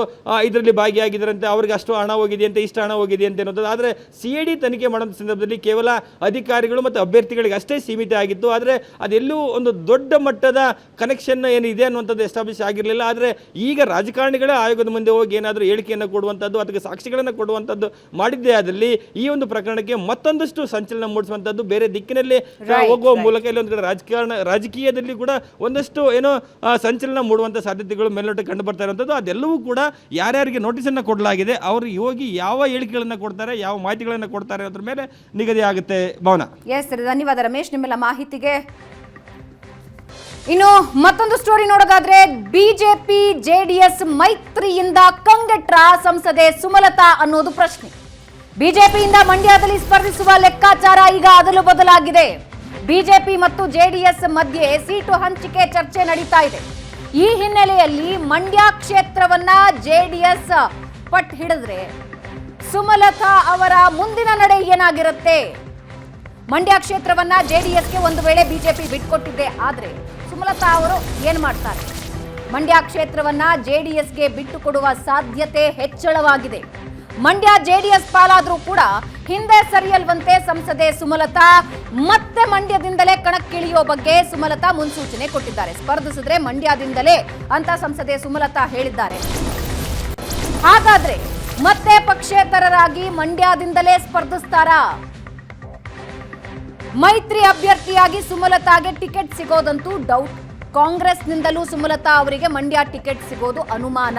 B: ಇದರಲ್ಲಿ ಭಾಗಿಯಾಗಿದ್ದಾರಂತೆ, ಅವ್ರಿಗೆ ಅಷ್ಟು ಹಣ ಹೋಗಿದೆಯಂತೆ, ಇಷ್ಟು ಹಣ ಹೋಗಿದೆಯಂತೆ ಅನ್ನೋದು. ಆದರೆ ಸಿ ಎ ಡಿ ತನಿಖೆ ಮಾಡೋಂಥ ಸಂದರ್ಭದಲ್ಲಿ ಕೇವಲ ಅಧಿಕಾರಿಗಳು ಮತ್ತು ಅಭ್ಯರ್ಥಿಗಳಿಗೆ ಅಷ್ಟೇ ಸೀಮಿತ ಆಗಿತ್ತು. ಆದರೆ ಅದೆಲ್ಲೂ ಒಂದು ದೊಡ್ಡ ಮಟ್ಟದ ಕನೆಕ್ಷನ್ ಏನಿದೆ ಅನ್ನುವಂಥದ್ದು ಎಸ್ಟಾಬ್ಲಿಷ್ ಆಗಿರಲಿಲ್ಲ. ಆದರೆ ಈಗ ರಾಜಕಾರಣಿಗಳೇ ಆಯೋಗದ ಮುಂದೆ ಹೋಗಿ ಏನಾದರೂ ಹೇಳಿಕೆಯನ್ನು ಕೊಡುವಂಥದ್ದು ಅದಕ್ಕೆ ಸಾಕ್ಷಿಗಳನ್ನು ಕೊಡುವಂಥದ್ದು ಮಾಡಿದ್ದೇ ಆದಲ್ಲಿ ಈ ಒಂದು ಪ್ರಕರಣಕ್ಕೆ ಮತ್ತೊಂದಷ್ಟು ಸಂಚಲನ ಮೂಡಿಸುವಂಥದ್ದು ಬೇರೆ ದಿಕ್ಕಿನಲ್ಲಿ ಹೋಗುವ
A: ಮೂಲಕ
B: ಮೂಲಕ ಇಲ್ಲೊಂದು ಕಡೆ ರಾಜಕಾರಣ ರಾಜಕೀಯದಲ್ಲಿ ಕೂಡ ಒಂದಷ್ಟು ಏನೋ ಸಂಚಲನ ಮೂಡುವಂಥ ಸಾಧ್ಯತೆಗಳು ಮೇಲ್ನೋಟಕ್ಕೆ ಕಂಡು ಬರ್ತಾ ಇರುವಂಥದ್ದು. ಅದೆಲ್ಲವೂ ಕೂಡ ಯಾರ್ಯಾರಿಗೆ ನೋಟಿಸನ್ನು ಕೊಡಲಾಗಿದೆ ಅವರು ಹೋಗಿ ಯಾವ ಹೇಳಿಕೆಗಳನ್ನು ಕೊಡ್ತಾರೆ ಯಾವ ಮಾಹಿತಿಗಳನ್ನು ಕೊಡ್ತಾರೆ ಅದ್ರ ಮೇಲೆ ನಿಗದಿ ಆಗುತ್ತೆ ಭವನ.
A: ಎಸ್ ಧನ್ಯವಾದ ರಮೇಶ್. ನಿಮ್ಮೆಲ್ಲ ಮಾಹಿತಿಗೆ ಇನ್ನು ಮತ್ತೊಂದು ಸ್ಟೋರಿ ನೋಡೋದಾದ್ರೆ ಬಿಜೆಪಿ ಜೆಡಿಎಸ್ ಮೈತ್ರಿಯಿಂದ ಕಂಗೆಟ್ರ ಸಂಸದೆ ಸುಮಲತಾ ಅನ್ನೋದು ಪ್ರಶ್ನೆ. ಬಿಜೆಪಿಯಿಂದ ಮಂಡ್ಯದಲ್ಲಿ ಸ್ಪರ್ಧಿಸುವ ಲೆಕ್ಕಾಚಾರ ಈಗ ಅದಲು ಬದಲಾಗಿದೆ. ಬಿಜೆಪಿ ಮತ್ತು ಜೆಡಿಎಸ್ ಮಧ್ಯೆ ಸೀಟು ಹಂಚಿಕೆ ಚರ್ಚೆ ನಡೀತಾ ಇದೆ. ಈ ಹಿನ್ನೆಲೆಯಲ್ಲಿ ಮಂಡ್ಯ ಕ್ಷೇತ್ರವನ್ನ ಜೆಡಿಎಸ್ ಪಟ್ ಹಿಡಿದ್ರೆ ಸುಮಲತಾ ಅವರ ಮುಂದಿನ ನಡೆ ಏನಾಗಿರುತ್ತೆ? ಮಂಡ್ಯ ಕ್ಷೇತ್ರವನ್ನ ಜೆಡಿಎಸ್ಗೆ ಒಂದು ವೇಳೆ ಬಿಜೆಪಿ ಬಿಟ್ಕೊಟ್ಟಿದೆ ಆದ್ರೆ ಸುಮಲತಾ ಅವರು ಏನ್ ಮಾಡ್ತಾರೆ? ಮಂಡ್ಯ ಕ್ಷೇತ್ರವನ್ನ ಜೆಡಿಎಸ್ಗೆ ಬಿಟ್ಟು ಕೊಡುವ ಸಾಧ್ಯತೆ ಹೆಚ್ಚಳವಾಗಿದೆ. ಮಂಡ್ಯ ಜೆಡಿಎಸ್ ಪಾಲಾದ್ರೂ ಕೂಡ ಹಿಂದೆ ಸರಿಯಲ್ವಂತೆ ಸಂಸದೆ ಸುಮಲತಾ, ಮತ್ತೆ ಮಂಡ್ಯದಿಂದಲೇ ಕಣಕ್ಕಿಳಿಯೋ ಬಗ್ಗೆ ಸುಮಲತಾ ಮುನ್ಸೂಚನೆ ಕೊಟ್ಟಿದ್ದಾರೆ. ಸ್ಪರ್ಧಿಸಿದ್ರೆ ಮಂಡ್ಯದಿಂದಲೇ ಅಂತ ಸಂಸದೆ ಸುಮಲತಾ ಹೇಳಿದ್ದಾರೆ. ಹಾಗಾದ್ರೆ ಮತ್ತೆ ಪಕ್ಷೇತರರಾಗಿ ಮಂಡ್ಯದಿಂದಲೇ ಸ್ಪರ್ಧಿಸ್ತಾರಾ? ಮೈತ್ರಿ ಅಭ್ಯರ್ಥಿಯಾಗಿ ಸುಮಲತಾಗೆ ಟಿಕೆಟ್ ಸಿಗೋದಂತೂ ಡೌಟ್ ಕಾಂಗ್ರೆಸ್ನಿಂದಲೂ ಸುಮಲತಾ ಅವರಿಗೆ ಮಂಡ್ಯ ಟಿಕೆಟ್ ಸಿಗೋದು ಅನುಮಾನ.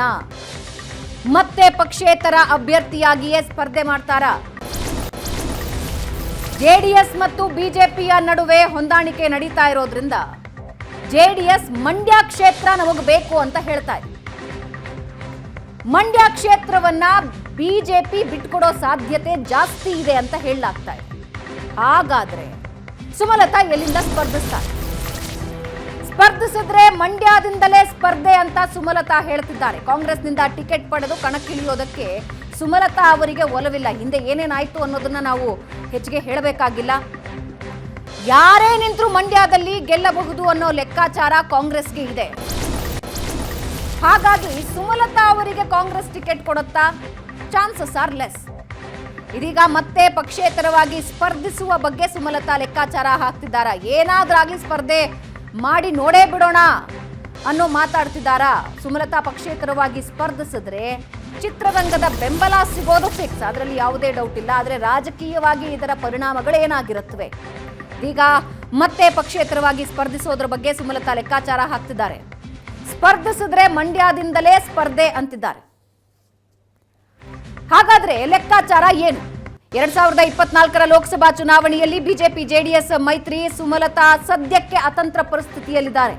A: ಮತ್ತೆ ಪಕ್ಷೇತರ ಅಭ್ಯರ್ಥಿಯಾಗಿಯೇ ಸ್ಪರ್ಧೆ ಮಾಡ್ತಾರಾ? ಜೆಡಿಎಸ್ ಮತ್ತು ಬಿಜೆಪಿಯ ನಡುವೆ ಹೊಂದಾಣಿಕೆ ನಡೀತಾ ಇರೋದ್ರಿಂದ ಜೆಡಿಎಸ್ ಮಂಡ್ಯ ಕ್ಷೇತ್ರ ನಮಗೆ ಬೇಕು ಅಂತ ಹೇಳ್ತಾ ಇದೆ. ಮಂಡ್ಯ ಕ್ಷೇತ್ರವನ್ನ ಬಿಜೆಪಿ ಬಿಟ್ಕೊಡೋ ಸಾಧ್ಯತೆ ಜಾಸ್ತಿ ಇದೆ ಅಂತ ಹೇಳಲಾಗ್ತಾ ಇದೆ. ಹಾಗಾದ್ರೆ ಸುಮಲತಾ ಎಲ್ಲಿಂದ ಸ್ಪರ್ಧಿಸ್ತಾರೆ ಸ್ಪರ್ಧಿಸಿದ್ರೆ ಮಂಡ್ಯದಿಂದಲೇ ಸ್ಪರ್ಧೆ ಅಂತ ಸುಮಲತಾ ಹೇಳ್ತಿದ್ದಾರೆ. ಕಾಂಗ್ರೆಸ್ನಿಂದ ಟಿಕೆಟ್ ಪಡೆದು ಕಣಕ್ಕಿಳಿಯೋದಕ್ಕೆ ಸುಮಲತಾ ಅವರಿಗೆ ಒಲವಿಲ್ಲ. ಹಿಂದೆ ಏನೇನಾಯ್ತು ಅನ್ನೋದನ್ನ ನಾವು ಹೆಚ್ಚಿಗೆ ಹೇಳಬೇಕಾಗಿಲ್ಲ. ಯಾರೇ ನಿಂತರೂ ಮಂಡ್ಯದಲ್ಲಿ ಗೆಲ್ಲಬಹುದು ಅನ್ನೋ ಲೆಕ್ಕಾಚಾರ ಕಾಂಗ್ರೆಸ್ಗೆ ಇದೆ. ಹಾಗಾಗಿ ಸುಮಲತಾ ಅವರಿಗೆ ಕಾಂಗ್ರೆಸ್ ಟಿಕೆಟ್ ಕೊಡುತ್ತಾ ಚಾನ್ಸಸ್ ಆರ್ ಲೆಸ್. ಇದೀಗ ಮತ್ತೆ ಪಕ್ಷೇತರವಾಗಿ ಸ್ಪರ್ಧಿಸುವ ಬಗ್ಗೆ ಸುಮಲತಾ ಲೆಕ್ಕಾಚಾರ ಹಾಕ್ತಿದ್ದಾರಾ? ಏನಾದ್ರಾಗಿ ಸ್ಪರ್ಧೆ ಮಾಡಿ ನೋಡೇ ಬಿಡೋಣ ಅನ್ನೋ ಮಾತಾಡ್ತಿದ್ದಾರಾ? ಸುಮಲತಾ ಪಕ್ಷೇತರವಾಗಿ ಸ್ಪರ್ಧಿಸಿದ್ರೆ ಚಿತ್ರರಂಗದ ಬೆಂಬಲ ಸಿಗೋದು ಫಿಕ್ಸ್ ಅದರಲ್ಲಿ ಯಾವುದೇ ಡೌಟ್ ಇಲ್ಲ. ಆದರೆ ರಾಜಕೀಯವಾಗಿ ಇದರ ಪರಿಣಾಮಗಳು ಏನಾಗಿರುತ್ತವೆ? ಈಗ ಮತ್ತೆ ಪಕ್ಷೇತರವಾಗಿ ಸ್ಪರ್ಧಿಸೋದ್ರ ಬಗ್ಗೆ ಸುಮಲತಾ ಲೆಕ್ಕಾಚಾರ ಹಾಕ್ತಿದ್ದಾರೆ. ಸ್ಪರ್ಧಿಸಿದ್ರೆ ಮಂಡ್ಯದಿಂದಲೇ ಸ್ಪರ್ಧೆ ಅಂತಿದ್ದಾರೆ. ಹಾಗಾದ್ರೆ ಲೆಕ್ಕಾಚಾರ ಏನು? ಎರಡ್ ಸಾವಿರದ ಇಪ್ಪತ್ನಾಲ್ಕರ ಲೋಕಸಭಾ ಚುನಾವಣೆಯಲ್ಲಿ ಬಿಜೆಪಿ, ಜೆಡಿಎಸ್, ಮೈತ್ರಿ, ಸುಮಲತಾ ಸದ್ಯಕ್ಕೆ ಅತಂತ್ರ ಪರಿಸ್ಥಿತಿಯಲ್ಲಿದ್ದಾರೆ.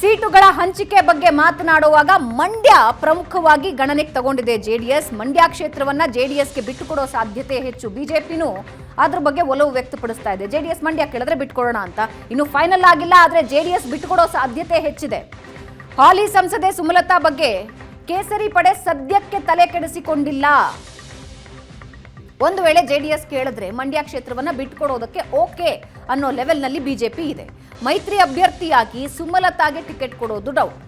A: ಸೀಟುಗಳ ಹಂಚಿಕೆ ಬಗ್ಗೆ ಮಾತನಾಡುವಾಗ ಮಂಡ್ಯ ಪ್ರಮುಖವಾಗಿ ಗಣನೆಗೆ ತಗೊಂಡಿದೆ ಜೆಡಿಎಸ್. ಮಂಡ್ಯ ಕ್ಷೇತ್ರವನ್ನ ಜೆಡಿಎಸ್ಗೆ ಬಿಟ್ಟುಕೊಡೋ ಸಾಧ್ಯತೆ ಹೆಚ್ಚು. ಬಿಜೆಪಿನೂ ಅದ್ರ ಬಗ್ಗೆ ಒಲವು ವ್ಯಕ್ತಪಡಿಸ್ತಾ ಇದೆ. ಜೆಡಿಎಸ್ ಮಂಡ್ಯ ಕೇಳಿದ್ರೆ ಬಿಟ್ಕೊಡೋಣ ಅಂತ. ಇನ್ನು ಫೈನಲ್ ಆಗಿಲ್ಲ, ಆದ್ರೆ ಜೆಡಿಎಸ್ ಬಿಟ್ಟುಕೊಡೋ ಸಾಧ್ಯತೆ ಹೆಚ್ಚಿದೆ. ಹಾಲಿ ಸಂಸದೆ ಸುಮಲತಾ ಬಗ್ಗೆ ಕೇಸರಿ ಪಡೆ ಸದ್ಯಕ್ಕೆ ತಲೆ ಕೆಡಿಸಿಕೊಂಡಿಲ್ಲ. ಒಂದು ವೇಳೆ ಜೆ ಡಿ ಎಸ್ ಕೇಳಿದ್ರೆ ಮಂಡ್ಯ ಕ್ಷೇತ್ರವನ್ನ ಬಿಟ್ಕೊಡೋದಕ್ಕೆ ಓಕೆ ಅನ್ನೋ ಲೆವೆಲ್ನಲ್ಲಿ ಬಿಜೆಪಿ ಇದೆ. ಮೈತ್ರಿ ಅಭ್ಯರ್ಥಿಯಾಗಿ ಸುಮಲತಾಗೆ ಟಿಕೆಟ್ ಕೊಡೋದು ಡೌಟ್.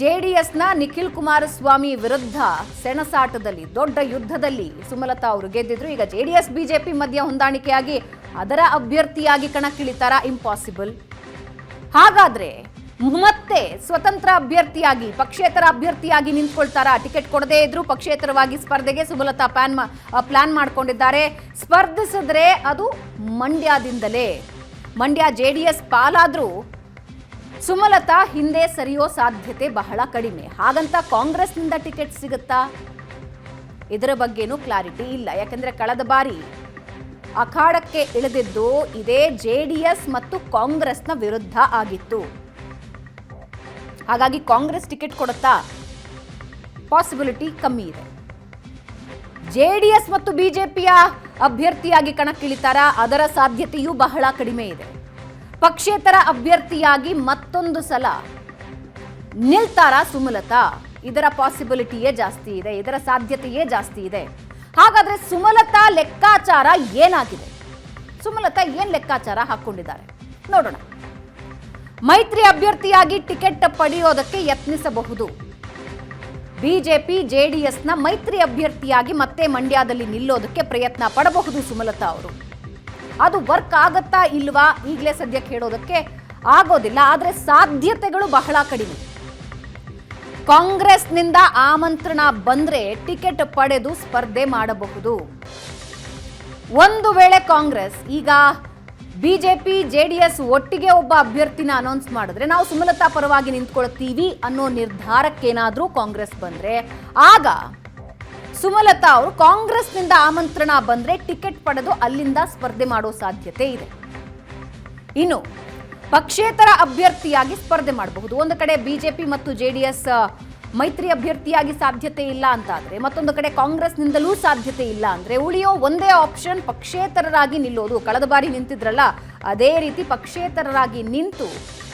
A: ಜೆಡಿಎಸ್ನ ನಿಖಿಲ್ ಕುಮಾರಸ್ವಾಮಿ ವಿರುದ್ಧ ಸೆಣಸಾಟದಲ್ಲಿ, ದೊಡ್ಡ ಯುದ್ಧದಲ್ಲಿ ಸುಮಲತಾ ಅವರು ಗೆದ್ದಿದ್ರು. ಈಗ ಜೆಡಿಎಸ್, ಬಿಜೆಪಿ ಮಧ್ಯ ಹೊಂದಾಣಿಕೆಯಾಗಿ ಅದರ ಅಭ್ಯರ್ಥಿಯಾಗಿ ಕಣಕ್ಕಿಳಿತಾರ? ಇಂಪಾಸಿಬಲ್ ಹಾಗಾದ್ರೆ ಮತ್ತೆ ಸ್ವತಂತ್ರ ಅಭ್ಯರ್ಥಿಯಾಗಿ, ಪಕ್ಷೇತರ ಅಭ್ಯರ್ಥಿಯಾಗಿ ನಿಂತ್ಕೊಳ್ತಾರಾ? ಟಿಕೆಟ್ ಕೊಡದೇ ಇದ್ರು ಪಕ್ಷೇತರವಾಗಿ ಸ್ಪರ್ಧೆಗೆ ಸುಮಲತಾ ಪ್ಲಾನ್ ಪ್ಲಾನ್ ಮಾಡ್ಕೊಂಡಿದ್ದಾರೆ. ಸ್ಪರ್ಧಿಸಿದ್ರೆ ಅದು ಮಂಡ್ಯದಿಂದಲೇ. ಮಂಡ್ಯ ಜೆ ಡಿ ಎಸ್ ಪಾಲಾದ್ರೂ ಸುಮಲತಾ ಹಿಂದೆ ಸರಿಯೋ ಸಾಧ್ಯತೆ ಬಹಳ ಕಡಿಮೆ. ಹಾಗಂತ ಕಾಂಗ್ರೆಸ್ನಿಂದ ಟಿಕೆಟ್ ಸಿಗುತ್ತಾ? ಇದರ ಬಗ್ಗೆನೂ ಕ್ಲಾರಿಟಿ ಇಲ್ಲ. ಯಾಕಂದ್ರೆ ಕಳೆದ ಬಾರಿ ಅಖಾಡಕ್ಕೆ ಇಳಿದಿದ್ದು ಇದೇ ಜೆಡಿಎಸ್ ಮತ್ತು ಕಾಂಗ್ರೆಸ್ನ ವಿರುದ್ಧ ಆಗಿತ್ತು. ಹಾಗಾಗಿ ಕಾಂಗ್ರೆಸ್ ಟಿಕೆಟ್ ಕೊಡುತ್ತಾ ಪಾಸಿಬಿಲಿಟಿ ಕಮ್ಮಿ ಇದೆ. ಜೆಡಿಎಸ್ ಮತ್ತು ಬಿಜೆಪಿಯ ಅಭ್ಯರ್ಥಿಯಾಗಿ ಕಣಕ್ಕಿಳಿತಾರ, ಅದರ ಸಾಧ್ಯತೆಯೂ ಬಹಳ ಕಡಿಮೆ ಇದೆ. ಪಕ್ಷೇತರ ಅಭ್ಯರ್ಥಿಯಾಗಿ ಮತ್ತೊಂದು ಸಲ ನಿಲ್ತಾರ ಸುಮಲತಾ. ಇದರ ಪಾಸಿಬಿಲಿಟಿಯೇ ಜಾಸ್ತಿ ಇದೆ, ಇದರ ಸಾಧ್ಯತೆಯೇ ಜಾಸ್ತಿ ಇದೆ. ಹಾಗಾದ್ರೆ ಸುಮಲತಾ ಲೆಕ್ಕಾಚಾರ ಏನಾಗಿದೆ? ಸುಮಲತಾ ಏನ್ ಲೆಕ್ಕಾಚಾರ ಹಾಕೊಂಡಿದ್ದಾರೆ ನೋಡೋಣ. ಮೈತ್ರಿ ಅಭ್ಯರ್ಥಿಯಾಗಿ ಟಿಕೆಟ್ ಪಡೆಯೋದಕ್ಕೆ ಯತ್ನಿಸಬಹುದು. ಬಿಜೆಪಿ, ಜೆಡಿಎಸ್ನ ಮೈತ್ರಿ ಅಭ್ಯರ್ಥಿಯಾಗಿ ಮತ್ತೆ ಮಂಡ್ಯದಲ್ಲಿ ನಿಲ್ಲೋದಕ್ಕೆ ಪ್ರಯತ್ನ ಪಡಬಹುದು ಸುಮಲತಾ ಅವರು. ಅದು ವರ್ಕ್ ಆಗತ್ತಾ ಇಲ್ವಾ ಈಗಲೇ ಸದ್ಯಕ್ಕೆ ಹೇಳೋದಕ್ಕೆ ಆಗೋದಿಲ್ಲ, ಆದರೆ ಸಾಧ್ಯತೆಗಳು ಬಹಳ ಕಡಿಮೆ. ಕಾಂಗ್ರೆಸ್ನಿಂದ ಆಮಂತ್ರಣ ಬಂದ್ರೆ ಟಿಕೆಟ್ ಪಡೆದು ಸ್ಪರ್ಧೆ ಮಾಡಬಹುದು. ಒಂದು ವೇಳೆ ಕಾಂಗ್ರೆಸ್ ಈಗ ಬಿಜೆಪಿ, ಜೆಡಿಎಸ್ ಒಟ್ಟಿಗೆ ಒಬ್ಬ ಅಭ್ಯರ್ಥಿನ ಅನೌನ್ಸ್ ಮಾಡಿದ್ರೆ ನಾವು ಸುಮಲತಾ ಪರವಾಗಿ ನಿಂತ್ಕೊಳ್ತೀವಿ ಅನ್ನೋ ನಿರ್ಧಾರಕ್ಕೇನಾದರೂ ಕಾಂಗ್ರೆಸ್ ಬಂದ್ರೆ? ಆಗ ಸುಮಲತಾ ಅವರು ಕಾಂಗ್ರೆಸ್ನಿಂದ ಆಮಂತ್ರಣ ಬಂದ್ರೆ ಟಿಕೆಟ್ ಪಡೆದು ಅಲ್ಲಿಂದ ಸ್ಪರ್ಧೆ ಮಾಡೋ ಸಾಧ್ಯತೆ ಇದೆ. ಇನ್ನು ಪಕ್ಷೇತರ ಅಭ್ಯರ್ಥಿಯಾಗಿ ಸ್ಪರ್ಧೆ ಮಾಡಬಹುದು. ಒಂದು ಕಡೆ ಬಿಜೆಪಿ ಮತ್ತು ಜೆಡಿಎಸ್ ಮೈತ್ರಿ ಅಭ್ಯರ್ಥಿಯಾಗಿ ಸಾಧ್ಯತೆ ಇಲ್ಲ ಅಂತಾದ್ರೆ, ಮತ್ತೊಂದು ಕಡೆ ಕಾಂಗ್ರೆಸ್ನಿಂದಲೂ ಸಾಧ್ಯತೆ ಇಲ್ಲ ಅಂದ್ರೆ ಉಳಿಯೋ ಒಂದೇ ಆಪ್ಷನ್ ಪಕ್ಷೇತರರಾಗಿ ನಿಲ್ಲೋದು. ಕಳೆದ ಬಾರಿ ನಿಂತಿದ್ರಲ್ಲ, ಅದೇ ರೀತಿ ಪಕ್ಷೇತರರಾಗಿ ನಿಂತು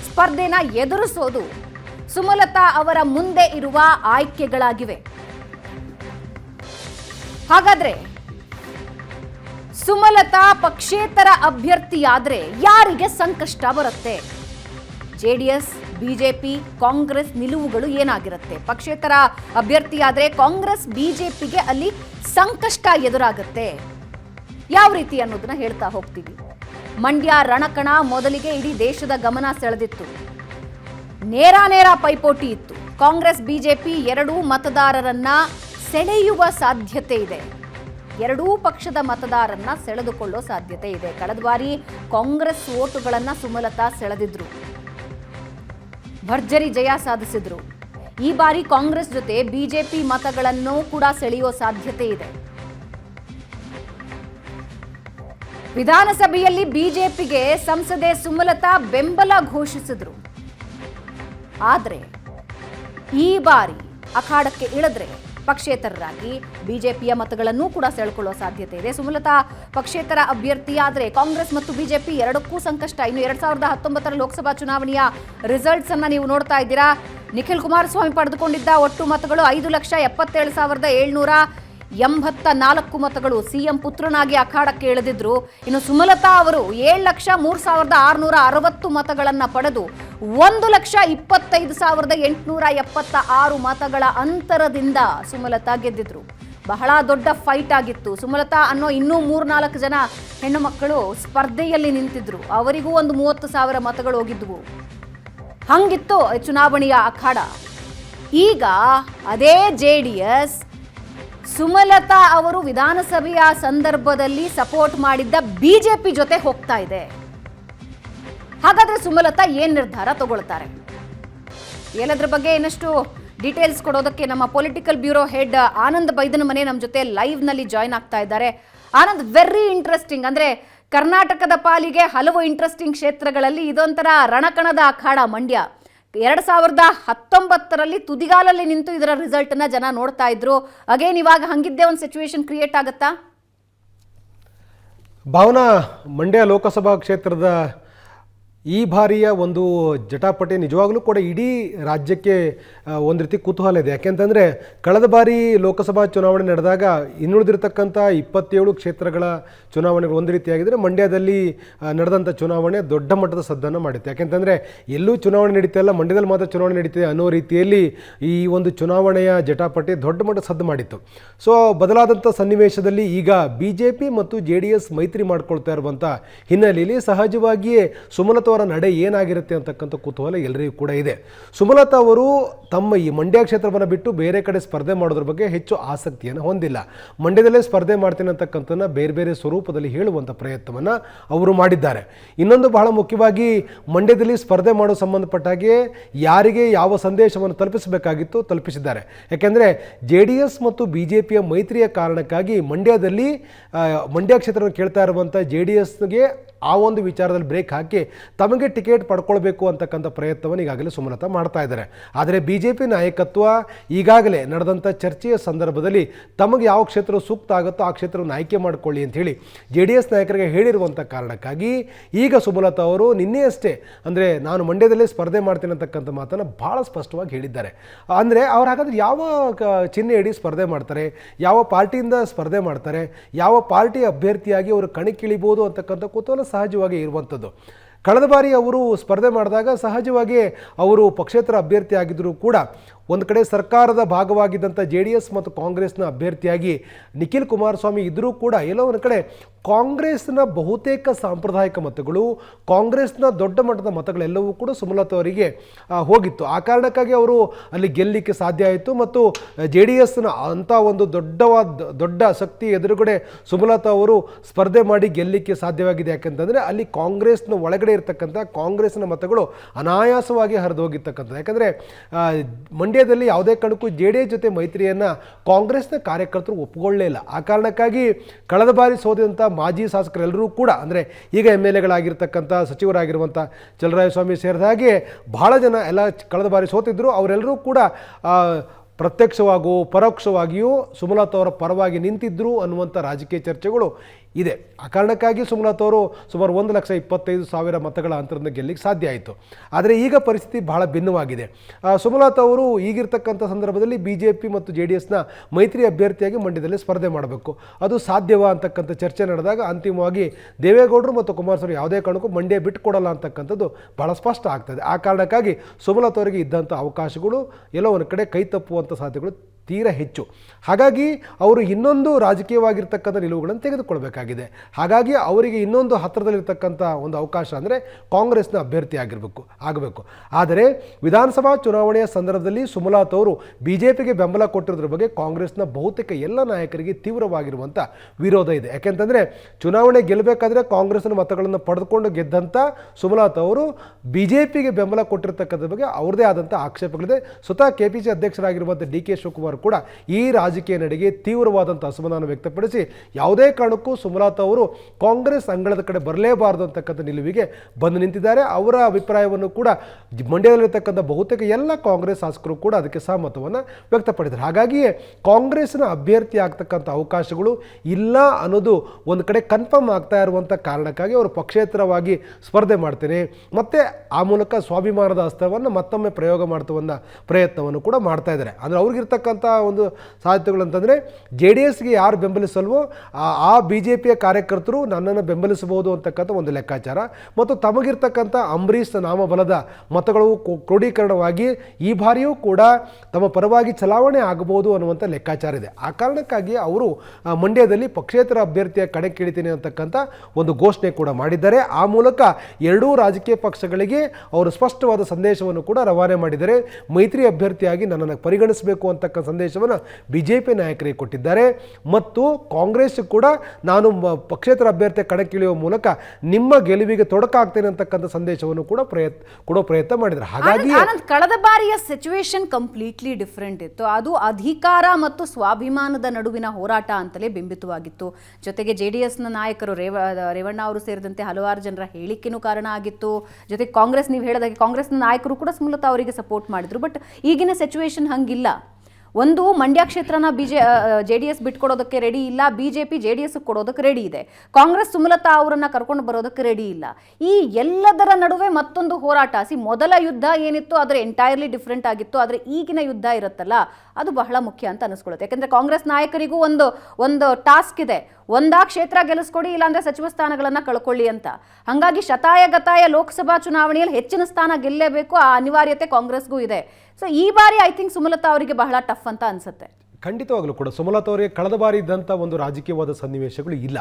A: ಸ್ಪರ್ಧೆನ ಎದುರಿಸೋದು ಸುಮಲತಾ ಅವರ ಮುಂದೆ ಇರುವ ಆಯ್ಕೆಗಳಾಗಿವೆ. ಹಾಗಾದ್ರೆ ಸುಮಲತಾ ಪಕ್ಷೇತರ ಅಭ್ಯರ್ಥಿಯಾದ್ರೆ ಯಾರಿಗೆ ಸಂಕಷ್ಟ ಬರುತ್ತೆ? ಜೆಡಿಎಸ್ ಬಿಜೆಪಿ, ಕಾಂಗ್ರೆಸ್ ನಿಲುವುಗಳು ಏನಾಗಿರುತ್ತೆ? ಪಕ್ಷೇತರ ಅಭ್ಯರ್ಥಿಯಾದರೆ ಕಾಂಗ್ರೆಸ್ ಬಿಜೆಪಿಗೆ ಅಲ್ಲಿ ಸಂಕಷ್ಟ ಎದುರಾಗುತ್ತೆ. ಯಾವ ರೀತಿ ಅನ್ನೋದನ್ನ ಹೇಳ್ತಾ ಹೋಗ್ತೀವಿ. ಮಂಡ್ಯ, ರಣಕಣ ಮೊದಲಿಗೆ ಇಡೀ ದೇಶದ ಗಮನ ಸೆಳೆದಿತ್ತು. ನೇರ ನೇರ ಪೈಪೋಟಿ ಇತ್ತು. ಕಾಂಗ್ರೆಸ್, ಬಿಜೆಪಿ ಎರಡೂ ಮತದಾರರನ್ನ ಸೆಳೆಯುವ ಸಾಧ್ಯತೆ ಇದೆ. ಎರಡೂ ಪಕ್ಷದ ಮತದಾರರನ್ನ ಸೆಳೆದುಕೊಳ್ಳೋ ಸಾಧ್ಯತೆ ಇದೆ. ಕಳೆದ ಬಾರಿ ಕಾಂಗ್ರೆಸ್ ಓಟುಗಳನ್ನ ಸುಮಲತಾ ಸೆಳೆದಿದ್ರು. ಭರ್ಜರಿ ಜಯ ಸಾಧಿಸಿದ್ರು. ಈ ಬಾರಿ ಕಾಂಗ್ರೆಸ್ ಜೊತೆ ಬಿಜೆಪಿ ಮತಗಳನ್ನು ಕೂಡ ಸೆಳೆಯೋ ಸಾಧ್ಯತೆ ಇದೆ. ವಿಧಾನಸಭೆಯಲ್ಲಿ ಬಿಜೆಪಿಗೆ ಸಂಸದೆ ಸುಮಲತಾ ಬೆಂಬಲ ಘೋಷಿಸಿದ್ರು. ಆದರೆ ಈ ಬಾರಿ ಅಖಾಡಕ್ಕೆ ಇಳಿದ್ರೆ ಪಕ್ಷೇತರರಾಗಿ ಬಿಜೆಪಿಯ ಮತಗಳನ್ನು ಕೂಡ ಸೆಳ್ಕೊಳ್ಳೋ ಸಾಧ್ಯತೆ ಇದೆ. ಸುಮಲತಾ ಪಕ್ಷೇತರ ಅಭ್ಯರ್ಥಿಯಾದರೆ ಕಾಂಗ್ರೆಸ್ ಮತ್ತು ಬಿಜೆಪಿ ಎರಡಕ್ಕೂ ಸಂಕಷ್ಟ. ಇನ್ನು ಎರಡ್ ಸಾವಿರದ ಹತ್ತೊಂಬತ್ತರ ಲೋಕಸಭಾ ಚುನಾವಣೆಯ ರಿಸಲ್ಟ್ಸ್ ಅನ್ನ ನೀವು ನೋಡ್ತಾ ಇದ್ದೀರಾ. ನಿಖಿಲ್ ಕುಮಾರಸ್ವಾಮಿ ಪಡೆದುಕೊಂಡಿದ್ದ ಒಟ್ಟು ಮತಗಳು ಐದು ಲಕ್ಷ ಎಪ್ಪತ್ತೇಳು ಸಾವಿರದ ಏಳ್ನೂರ ಎಂಬತ್ತ ನಾಲ್ಕು ಮತಗಳು ಸಿಎಂ ಪುತ್ರನಾಗಿ ಅಖಾಡಕ್ಕೆ ಇಳಿದಿದ್ರು ಇನ್ನು ಸುಮಲತಾ ಅವರು ಏಳು ಲಕ್ಷ ಮೂರು ಸಾವಿರದ ಆರುನೂರ ಅರವತ್ತು ಮತಗಳನ್ನು ಪಡೆದು ಒಂದು ಲಕ್ಷ ಇಪ್ಪತ್ತೈದು ಸಾವಿರದ ಎಂಟುನೂರ ಎಪ್ಪತ್ತ ಆರು ಮತಗಳ ಅಂತರದಿಂದ ಸುಮಲತಾ ಗೆದ್ದಿದ್ರು. ಬಹಳ ದೊಡ್ಡ ಫೈಟ್ ಆಗಿತ್ತು. ಸುಮಲತಾ ಅನ್ನೋ ಇನ್ನೂ ಮೂರ್ನಾಲ್ಕು ಜನ ಹೆಣ್ಣು ಮಕ್ಕಳು ಸ್ಪರ್ಧೆಯಲ್ಲಿ ನಿಂತಿದ್ರು. ಅವರಿಗೂ ಒಂದು ಮೂವತ್ತು ಸಾವಿರ ಮತಗಳು ಹೋಗಿದ್ವು. ಹಂಗಿತ್ತು ಚುನಾವಣೆಯ ಅಖಾಡ. ಈಗ ಅದೇ ಜೆ ಡಿ ಎಸ್ ಸುಮಲತಾ ಅವರು ವಿಧಾನಸಭೆಯ ಸಂದರ್ಭದಲ್ಲಿ ಸಪೋರ್ಟ್ ಮಾಡಿದ್ದ ಬಿಜೆಪಿ ಜೊತೆ ಹೋಗ್ತಾ ಇದೆ. ಹಾಗಾದ್ರೆ ಸುಮಲತಾ ಏನ್ ನಿರ್ಧಾರ ತಗೊಳ್ತಾರೆ? ಎಲ್ಲದ್ರ ಬಗ್ಗೆ ಇನ್ನಷ್ಟು ಡೀಟೇಲ್ಸ್ ಕೊಡೋದಕ್ಕೆ ನಮ್ಮ political bureau head Anand Bydanamane ನಮ್ಮ ಜೊತೆ ಲೈವ್ನಲ್ಲಿ ಜಾಯ್ನ್ ಆಗ್ತಾ ಇದ್ದಾರೆ. ಆನಂದ್ ವೆರಿ ಇಂಟ್ರೆಸ್ಟಿಂಗ್ ಅಂದ್ರೆ ಕರ್ನಾಟಕದ ಪಾಲಿಗೆ ಹಲವು ಇಂಟ್ರೆಸ್ಟಿಂಗ್ ಕ್ಷೇತ್ರಗಳಲ್ಲಿ ಇದೊಂಥರ ರಣಕಣದ ಅಖಾಡ ಮಂಡ್ಯ. ಎರಡ್ ಸಾವಿರದ ಹತ್ತೊಂಬತ್ತರಲ್ಲಿ ತುದಿಗಾಲಲ್ಲಿ ನಿಂತು ಇದರ ರಿಸಲ್ಟ್ನ ಜನ ನೋಡ್ತಾ ಇದ್ರು. ಅಗೇನ್, ಇವಾಗ ಹಂಗಿದ್ದೇ ಒಂದು ಸಿಚುವೇಶನ್ ಕ್ರಿಯೇಟ್ ಆಗುತ್ತಾ?
C: ಭಾವನಾ, ಮಂಡ್ಯ ಲೋಕಸಭಾ ಕ್ಷೇತ್ರದ ಈ ಬಾರಿಯ ಒಂದು ಜಟಾಪಟಿ ನಿಜವಾಗ್ಲೂ ಕೂಡ ಇಡೀ ರಾಜ್ಯಕ್ಕೆ ಒಂದು ರೀತಿ ಕುತೂಹಲ ಇದೆ. ಯಾಕೆಂತಂದರೆ, ಕಳೆದ ಬಾರಿ ಲೋಕಸಭಾ ಚುನಾವಣೆ ನಡೆದಾಗ ಇನ್ನುಳಿದಿರತಕ್ಕಂಥ ಇಪ್ಪತ್ತೇಳು ಕ್ಷೇತ್ರಗಳ ಚುನಾವಣೆಗಳು ಒಂದು ರೀತಿಯಾಗಿದ್ದರೆ ಮಂಡ್ಯದಲ್ಲಿ ನಡೆದಂಥ ಚುನಾವಣೆ ದೊಡ್ಡ ಮಟ್ಟದ ಸದ್ದನ್ನು ಮಾಡಿತ್ತು. ಯಾಕೆಂತಂದರೆ, ಎಲ್ಲೂ ಚುನಾವಣೆ ನಡೀತಾ ಇಲ್ಲ, ಮಂಡ್ಯದಲ್ಲಿ ಮಾತ್ರ ಚುನಾವಣೆ ನಡೀತಿದೆ ಅನ್ನೋ ರೀತಿಯಲ್ಲಿ ಈ ಒಂದು ಚುನಾವಣೆಯ ಜಟಾಪಟಿ ದೊಡ್ಡ ಮಟ್ಟದ ಸದ್ದು ಮಾಡಿತ್ತು. ಸೊ ಬದಲಾದಂಥ ಸನ್ನಿವೇಶದಲ್ಲಿ ಈಗ ಬಿ ಜೆ ಪಿ ಮತ್ತು ಜೆ ಡಿ ಎಸ್ ಮೈತ್ರಿ ಮಾಡ್ಕೊಳ್ತಾ ಇರುವಂಥ ಹಿನ್ನೆಲೆಯಲ್ಲಿ ಸಹಜವಾಗಿಯೇ ಸುಮಲತಾ ಅವರ ನಡೆ ಏನಾಗಿರುತ್ತೆ ಅಂತಕ್ಕಂಥ ಕುತೂಹಲ ಎಲ್ಲರಿಗೂ ಕೂಡ ಇದೆ. ಸುಮಲತಾ ಅವರು ತಮ್ಮ ಈ ಮಂಡ್ಯ ಕ್ಷೇತ್ರವನ್ನು ಬಿಟ್ಟು ಬೇರೆ ಕಡೆ ಸ್ಪರ್ಧೆ ಮಾಡೋದ್ರ ಬಗ್ಗೆ ಹೆಚ್ಚು ಆಸಕ್ತಿಯನ್ನು ಹೊಂದಿಲ್ಲ. ಮಂಡ್ಯದಲ್ಲೇ ಸ್ಪರ್ಧೆ ಮಾಡ್ತೀನಿ ಅಂತಕ್ಕಂಥನ್ನ ಬೇರೆ ಬೇರೆ ಸ್ವರೂಪದಲ್ಲಿ ಹೇಳುವಂಥ ಪ್ರಯತ್ನವನ್ನು ಅವರು ಮಾಡಿದ್ದಾರೆ. ಇನ್ನೊಂದು ಬಹಳ ಮುಖ್ಯವಾಗಿ ಮಂಡ್ಯದಲ್ಲಿ ಸ್ಪರ್ಧೆ ಮಾಡೋ ಸಂಬಂಧಪಟ್ಟ ಹಾಗೆ ಯಾರಿಗೆ ಯಾವ ಸಂದೇಶವನ್ನು ತಲುಪಿಸಬೇಕಾಗಿತ್ತು ತಲುಪಿಸಿದ್ದಾರೆ. ಯಾಕೆಂದರೆ ಜೆ ಡಿ ಎಸ್ ಮತ್ತು ಬಿ ಜೆ ಪಿಯ ಮೈತ್ರಿಯ ಕಾರಣಕ್ಕಾಗಿ ಮಂಡ್ಯದಲ್ಲಿ ಮಂಡ್ಯ ಕ್ಷೇತ್ರವನ್ನು ಕೇಳ್ತಾ ಇರುವಂಥ ಜೆ ಡಿ ಎಸ್ಗೆ ಆ ಒಂದು ವಿಚಾರದಲ್ಲಿ ಬ್ರೇಕ್ ಹಾಕಿ ತಮಗೆ ಟಿಕೆಟ್ ಪಡ್ಕೊಳ್ಬೇಕು ಅಂತಕ್ಕಂಥ ಪ್ರಯತ್ನವನ್ನು ಈಗಾಗಲೇ ಸುಮಲತಾ ಮಾಡ್ತಾ ಇದ್ದಾರೆ. ಆದರೆ ಬಿ ಜೆ ಪಿ ನಾಯಕತ್ವ ಈಗಾಗಲೇ ನಡೆದಂಥ ಚರ್ಚೆಯ ಸಂದರ್ಭದಲ್ಲಿ ತಮಗೆ ಯಾವ ಕ್ಷೇತ್ರ ಸೂಕ್ತ ಆಗುತ್ತೋ ಆ ಕ್ಷೇತ್ರವನ್ನು ಆಯ್ಕೆ ಮಾಡಿಕೊಳ್ಳಿ ಅಂತ ಹೇಳಿ ಜೆ ಡಿ ಎಸ್ ನಾಯಕರಿಗೆ ಹೇಳಿರುವಂಥ ಕಾರಣಕ್ಕಾಗಿ ಈಗ ಸುಮಲತಾ ಅವರು ನಿನ್ನೆಯಷ್ಟೇ ಅಂದರೆ ನಾನು ಮಂಡ್ಯದಲ್ಲೇ ಸ್ಪರ್ಧೆ ಮಾಡ್ತೀನಿ ಅಂತಕ್ಕಂಥ ಮಾತನ್ನು ಭಾಳ ಸ್ಪಷ್ಟವಾಗಿ ಹೇಳಿದ್ದಾರೆ. ಅಂದರೆ ಅವ್ರು ಹಾಗಾದ್ರೆ ಯಾವ ಕ- ಚಿಹ್ನೆಯಡಿ ಸ್ಪರ್ಧೆ ಮಾಡ್ತಾರೆ? ಯಾವ ಪಾರ್ಟಿಯಿಂದ ಸ್ಪರ್ಧೆ ಮಾಡ್ತಾರೆ? ಯಾವ ಪಾರ್ಟಿ ಅಭ್ಯರ್ಥಿಯಾಗಿ ಅವರು ಕಣಕ್ಕಿಳಿಬೋದು ಅಂತಕ್ಕಂಥ ಕುತೂಹಲ ಸಹಜವಾಗಿ ಇರುವಂಥದ್ದು. ಕಳೆದ ಬಾರಿ ಅವರು ಸ್ಪರ್ಧೆ ಮಾಡಿದಾಗ ಸಹಜವಾಗಿ ಅವರು ಪಕ್ಷೇತರ ಅಭ್ಯರ್ಥಿ ಆಗಿದ್ದರೂ ಕೂಡ ಒಂದು ಕಡೆ ಸರ್ಕಾರದ ಭಾಗವಾಗಿದ್ದಂಥ ಜೆ ಡಿ ಎಸ್ ಮತ್ತು ಕಾಂಗ್ರೆಸ್ನ ಅಭ್ಯರ್ಥಿಯಾಗಿ ನಿಖಿಲ್ ಕುಮಾರಸ್ವಾಮಿ ಇದ್ದರೂ ಕೂಡ ಎಲ್ಲೋ ಒಂದು ಕಡೆ ಕಾಂಗ್ರೆಸ್ನ ಬಹುತೇಕ ಸಾಂಪ್ರದಾಯಿಕ ಮತಗಳು, ಕಾಂಗ್ರೆಸ್ನ ದೊಡ್ಡ ಮಟ್ಟದ ಮತಗಳೆಲ್ಲವೂ ಕೂಡ ಸುಮಲತಾ ಅವರಿಗೆ ಹೋಗಿತ್ತು. ಆ ಕಾರಣಕ್ಕಾಗಿ ಅವರು ಅಲ್ಲಿ ಗೆಲ್ಲಲಿಕ್ಕೆ ಸಾಧ್ಯ ಆಯಿತು ಮತ್ತು ಜೆ ಡಿ ಎಸ್ನ ಅಂಥ ಒಂದು ದೊಡ್ಡವಾದ, ದೊಡ್ಡ ಶಕ್ತಿ ಎದುರುಗಡೆ ಸುಮಲತಾ ಅವರು ಸ್ಪರ್ಧೆ ಮಾಡಿ ಗೆಲ್ಲಲಿಕ್ಕೆ ಸಾಧ್ಯವಾಗಿದೆ. ಯಾಕಂತಂದರೆ ಅಲ್ಲಿ ಕಾಂಗ್ರೆಸ್ನ ಒಳಗಡೆ ಇರತಕ್ಕಂಥ ಕಾಂಗ್ರೆಸ್ನ ಮತಗಳು ಅನಾಯಾಸವಾಗಿ ಹರಿದು ಹೋಗಿರ್ತಕ್ಕಂಥದ್ದು. ಯಾಕಂದರೆ ಮಂಡ್ಯದಲ್ಲಿ ಯಾವುದೇ ಕಾರಣಕ್ಕೂ ಜೆ ಡಿ ಎಸ್ ಜೊತೆ ಮೈತ್ರಿಯನ್ನು ಕಾಂಗ್ರೆಸ್ನ ಕಾರ್ಯಕರ್ತರು ಒಪ್ಪಿಕೊಳ್ಳೇ ಇಲ್ಲ. ಆ ಕಾರಣಕ್ಕಾಗಿ ಕಳೆದ ಬಾರಿ ಸೋದಿದಂಥ ಮಾಜಿ ಶಾಸಕರೆಲ್ಲರೂ ಕೂಡ, ಅಂದರೆ ಈಗ ಎಂ ಎಲ್ ಎಗಳಾಗಿರ್ತಕ್ಕಂಥ ಸಚಿವರಾಗಿರುವಂಥ ಚಲರಾಯಸ್ವಾಮಿ ಸೇರಿದ ಹಾಗೆ ಬಹಳ ಜನ ಎಲ್ಲ ಕಳೆದ ಬಾರಿ ಸೋತಿದ್ರು. ಅವರೆಲ್ಲರೂ ಕೂಡ ಪ್ರತ್ಯಕ್ಷವಾಗೂ ಪರೋಕ್ಷವಾಗಿಯೂ ಸುಮಲತಾ ಅವರ ಪರವಾಗಿ ನಿಂತಿದ್ದರು ಅನ್ನುವಂಥ ರಾಜಕೀಯ ಚರ್ಚೆಗಳು ಇದೆ. ಆ ಕಾರಣಕ್ಕಾಗಿ ಸುಮಲತಾ ಅವರು ಸುಮಾರು ಒಂದು ಲಕ್ಷ ಇಪ್ಪತ್ತೈದು ಸಾವಿರ ಮತಗಳ ಅಂತರದಿಂದ ಗೆಲ್ಲಿಕ್ಕೆ ಸಾಧ್ಯ ಆಯಿತು. ಆದರೆ ಈಗ ಪರಿಸ್ಥಿತಿ ಬಹಳ ಭಿನ್ನವಾಗಿದೆ. ಸುಮಲತಾ ಅವರು ಈಗಿರ್ತಕ್ಕಂಥ ಸಂದರ್ಭದಲ್ಲಿ ಬಿ ಜೆ ಪಿ ಮತ್ತು ಜೆ ಡಿ ಎಸ್ನ ಮೈತ್ರಿ ಅಭ್ಯರ್ಥಿಯಾಗಿ ಮಂಡ್ಯದಲ್ಲಿ ಸ್ಪರ್ಧೆ ಮಾಡಬೇಕು. ಅದು ಸಾಧ್ಯವಾ ಅಂತಕ್ಕಂಥ ಚರ್ಚೆ ನಡೆದಾಗ ಅಂತಿಮವಾಗಿ ದೇವೇಗೌಡರು ಮತ್ತು ಕುಮಾರಸ್ವಾಮಿ ಯಾವುದೇ ಕಾರಣಕ್ಕೂ ಮಂಡ್ಯ ಬಿಟ್ಟು ಬಿಟ್ಟುಕೊಡಲ್ಲ ಅಂತಕ್ಕಂಥದ್ದು ಬಹಳ ಸ್ಪಷ್ಟ ಆಗ್ತದೆ. ಆ ಕಾರಣಕ್ಕಾಗಿ ಸುಮಲತಾ ಅವರಿಗೆ ಇದ್ದಂಥ ಅವಕಾಶಗಳು ಎಲ್ಲೋ ಒಂದು ಕಡೆ ಕೈ ತಪ್ಪುವಂಥ ಸಾಧ್ಯತೆಗಳು ತೀರ ಹೆಚ್ಚು. ಹಾಗಾಗಿ ಅವರು ಇನ್ನೊಂದು ರಾಜಕೀಯವಾಗಿರ್ತಕ್ಕಂಥ ನಿಲುವುಗಳನ್ನು ತೆಗೆದುಕೊಳ್ಬೇಕಾಗಿದೆ. ಹಾಗಾಗಿ ಅವರಿಗೆ ಇನ್ನೊಂದು ಹತ್ತಿರದಲ್ಲಿರ್ತಕ್ಕಂಥ ಒಂದು ಅವಕಾಶ ಅಂದರೆ ಕಾಂಗ್ರೆಸ್ನ ಅಭ್ಯರ್ಥಿ ಆಗಿರಬೇಕು, ಆಗಬೇಕು. ಆದರೆ ವಿಧಾನಸಭಾ ಚುನಾವಣೆಯ ಸಂದರ್ಭದಲ್ಲಿ ಸುಮಲಾತ್ ಅವರು ಬಿ ಜೆ ಬೆಂಬಲ ಕೊಟ್ಟಿರೋದ್ರ ಬಗ್ಗೆ ಕಾಂಗ್ರೆಸ್ನ ಬಹುತೇಕ ಎಲ್ಲ ನಾಯಕರಿಗೆ ತೀವ್ರವಾಗಿರುವಂಥ ವಿರೋಧ ಇದೆ. ಯಾಕೆಂತಂದರೆ ಚುನಾವಣೆ ಗೆಲ್ಲಬೇಕಾದ್ರೆ ಕಾಂಗ್ರೆಸ್ನ ಮತಗಳನ್ನು ಪಡೆದುಕೊಂಡು ಗೆದ್ದಂಥ ಸುಮಲಾತ್ ಅವರು ಬಿ ಜೆ ಪಿಗೆ ಬೆಂಬಲ ಕೊಟ್ಟಿರ್ತಕ್ಕಂಥ ಬಗ್ಗೆ ಅವ್ರದೇ ಆದಂಥ ಆಕ್ಷೇಪಗಳಿದೆ. ಸ್ವತಃ ಕೆ ಪಿ ಸಿ ಅಧ್ಯಕ್ಷರಾಗಿರುವಂಥ ಡಿ ಕೆ ಶಿವಕುಮಾರ್ ಕೂಡ ಈ ರಾಜಕೀಯ ನಡೆಗೆ ತೀವ್ರವಾದಂಥ ಅಸಮಾಧಾನ ವ್ಯಕ್ತಪಡಿಸಿ ಯಾವುದೇ ಕಾರಣಕ್ಕೂ ಸುಮಲತಾ ಅವರು ಕಾಂಗ್ರೆಸ್ ಅಂಗಳದ ಕಡೆ ಬರಲೇಬಾರದು ಅಂತಕ್ಕಂಥ ನಿಲುವಿಗೆ ಬಂದು ನಿಂತಿದ್ದಾರೆ. ಅವರ ಅಭಿಪ್ರಾಯವನ್ನು ಕೂಡ ಮಂಡ್ಯದಲ್ಲಿರ್ತಕ್ಕಂಥ ಬಹುತೇಕ ಎಲ್ಲ ಕಾಂಗ್ರೆಸ್ ಶಾಸಕರು ಕೂಡ ಅದಕ್ಕೆ ಸಹಮತವನ್ನು ವ್ಯಕ್ತಪಡಿದ್ದಾರೆ ಹಾಗಾಗಿಯೇ ಕಾಂಗ್ರೆಸ್ನ ಅಭ್ಯರ್ಥಿ ಆಗ್ತಕ್ಕಂಥ ಅವಕಾಶಗಳು ಇಲ್ಲ ಅನ್ನೋದು ಒಂದು ಕಡೆ ಕನ್ಫರ್ಮ್ ಆಗ್ತಾ ಇರುವಂಥ ಕಾರಣಕ್ಕಾಗಿ ಅವರು ಪಕ್ಷೇತರವಾಗಿ ಸ್ಪರ್ಧೆ ಮಾಡ್ತೇನೆ. ಮತ್ತು ಆ ಮೂಲಕ ಸ್ವಾಭಿಮಾನದ ಅಸ್ತ್ರವನ್ನು ಮತ್ತೊಮ್ಮೆ ಪ್ರಯೋಗ ಮಾಡ್ತವನ್ನ ಪ್ರಯತ್ನವನ್ನು ಕೂಡ ಮಾಡ್ತಾ ಇದ್ದಾರೆ. ಅಂದರೆ ಅವ್ರಿಗಿರ್ತಕ್ಕಂಥ ಒಂದು ಸಾಧ್ಯತೆಗಳು ಅಂತಂದರೆ ಜೆ ಡಿ ಎಸ್ಗೆ ಯಾರು ಬೆಂಬಲಿಸಲ್ವೋ ಆ- ಬಿ ಜೆ ಪಿಯ ಕಾರ್ಯಕರ್ತರು ನನ್ನನ್ನು ಬೆಂಬಲಿಸಬಹುದು ಅಂತಕ್ಕಂಥ ಒಂದು ಲೆಕ್ಕಾಚಾರ. ಮತ್ತು ತಮಗಿರ್ತಕ್ಕಂಥ ಅಂಬರೀಷ್ ನಾಮಬಲದ ಮತಗಳು ಕ್ರೋಢೀಕರಣವಾಗಿ ಈ ಬಾರಿಯೂ ಕೂಡ ತಮ್ಮ ಪರವಾಗಿ ಚಲಾವಣೆ ಆಗಬಹುದು ಅನ್ನುವಂಥ ಲೆಕ್ಕಾಚಾರ ಇದೆ. ಆ ಕಾರಣಕ್ಕಾಗಿ ಅವರು ಮಂಡ್ಯದಲ್ಲಿ ಪಕ್ಷೇತರ ಅಭ್ಯರ್ಥಿಯ ಕೇಳ್ತೀನಿ ಅಂತಕ್ಕಂಥ ಒಂದು ಘೋಷಣೆ ಕೂಡ ಮಾಡಿದ್ದಾರೆ. ಆ ಮೂಲಕ ಎರಡೂ ರಾಜಕೀಯ ಪಕ್ಷಗಳಿಗೆ ಅವರು ಸ್ಪಷ್ಟವಾದ ಸಂದೇಶವನ್ನು ಕೂಡ ರವಾನೆ ಮಾಡಿದ್ದಾರೆ. ಮೈತ್ರಿ ಅಭ್ಯರ್ಥಿಯಾಗಿ ನನ್ನನ್ನು ಪರಿಗಣಿಸಬೇಕು ಅಂತಕ್ಕ ಸಂದೇಶವನ್ನು ಬಿ ಜೆ ಪಿ ನಾಯಕರಿಗೆ ಕೊಟ್ಟಿದ್ದಾರೆ. ಮತ್ತು ಕಾಂಗ್ರೆಸ್ ಕೂಡ ನಾನು ಪಕ್ಷೇತರ ಅಭ್ಯರ್ಥಿ ಕಣಕ್ಕಿಳಿಯುವ ಮೂಲಕ ನಿಮ್ಮ ಗೆಲುವಿಗೆ ತೊಡಕಾಗ್ತೇನೆ ಅಂತಕ್ಕಂಥ ಸಂದೇಶವನ್ನು ಕೂಡ ಪ್ರಯತ್ನ ಕೊಡೋ ಪ್ರಯತ್ನ ಮಾಡಿದ್ದಾರೆ. ಹಾಗಾಗಿ
A: ಕಳೆದ ಬಾರಿಯ ಸಿಚುವೇಶನ್ ಕಂಪ್ಲೀಟ್ಲಿ ಡಿಫ್ರೆಂಟ್ ಇತ್ತು. ಅದು ಅಧಿಕಾರ ಮತ್ತು ಸ್ವಾಭಿಮಾನದ ನಡುವಿನ ಹೋರಾಟ ಅಂತಲೇ ಬಿಂಬಿತವಾಗಿತ್ತು. ಜೊತೆಗೆ ಜೆ ಡಿ ಎಸ್ನ ನಾಯಕರು ರೇವ ರೇವಣ್ಣ ಅವರು ಸೇರಿದಂತೆ ಹಲವಾರು ಜನರ ಹೇಳಿಕೆನೂ ಕಾರಣ ಆಗಿತ್ತು. ಜೊತೆಗೆ ಕಾಂಗ್ರೆಸ್ ನೀವು ಹೇಳಿದಾಗೆ ಕಾಂಗ್ರೆಸ್ನ ನಾಯಕರು ಕೂಡ ಸುಮಲತಾ ಅವರಿಗೆ ಸಪೋರ್ಟ್ ಮಾಡಿದ್ರು. ಬಟ್ ಈಗಿನ ಸಿಚುವೇಶನ್ ಹಂಗಿಲ್ಲ. ಒಂದು ಮಂಡ್ಯ ಕ್ಷೇತ್ರನ ಬಿ ಜೆ ಡಿ ಎಸ್ ಬಿಟ್ಕೊಡೋದಕ್ಕೆ ರೆಡಿ ಇಲ್ಲ ಬಿ ಜೆ ಡಿ ಎಸ್ ಕೊಡೋದಕ್ಕೆ ರೆಡಿ ಇದೆ. ಕಾಂಗ್ರೆಸ್ ಸುಮಲತಾ ಅವರನ್ನು ಕರ್ಕೊಂಡು ಬರೋದಕ್ಕೆ ರೆಡಿ ಇಲ್ಲ. ಈ ಎಲ್ಲದರ ನಡುವೆ ಮತ್ತೊಂದು ಹೋರಾಟ. ಸಿ, ಮೊದಲ ಯುದ್ಧ ಏನಿತ್ತು, ಆದರೆ ಎಂಟೈರ್ಲಿ ಡಿಫ್ರೆಂಟ್ ಆಗಿತ್ತು. ಆದರೆ ಈಗಿನ ಯುದ್ಧ ಇರುತ್ತಲ್ಲ ಅದು ಬಹಳ ಮುಖ್ಯ ಅಂತ ಅನಿಸ್ಕೊಳ್ಳುತ್ತೆ ಯಾಕಂದ್ರೆ ಕಾಂಗ್ರೆಸ್ ನಾಯಕರಿಗೂ ಒಂದು ಒಂದು ಟಾಸ್ಕ್ ಇದೆ. ಒಂದಾ ಕ್ಷೇತ್ರ ಗೆಲ್ಲಿಸ್ಕೊಡಿ ಇಲ್ಲಾಂದ್ರೆ ಸಚಿವ ಸ್ಥಾನಗಳನ್ನು ಕಳ್ಕೊಳ್ಳಿ ಅಂತ. ಹಾಗಾಗಿ ಶತಾಯ ಗತಾಯ ಲೋಕಸಭಾ ಚುನಾವಣೆಯಲ್ಲಿ ಹೆಚ್ಚಿನ ಸ್ಥಾನ ಗೆಲ್ಲಲೇಬೇಕು ಆ ಅನಿವಾರ್ಯತೆ ಕಾಂಗ್ರೆಸ್ಗೂ ಇದೆ. ಸೊ ಈ ಬಾರಿ ಐ ಥಿಂಕ್ ಸುಮಲತಾ ಅವರಿಗೆ ಬಹಳ ಟಫ್ ಅಂತ ಅನ್ಸುತ್ತೆ.
C: ಖಂಡಿತವಾಗಲೂ ಕೂಡ ಸುಮಲತಾ ಅವರಿಗೆ ಕಳೆದ ಬಾರಿ ಇದ್ದಂಥ ಒಂದು ರಾಜಕೀಯವಾದ ಸನ್ನಿವೇಶಗಳು ಇಲ್ಲ.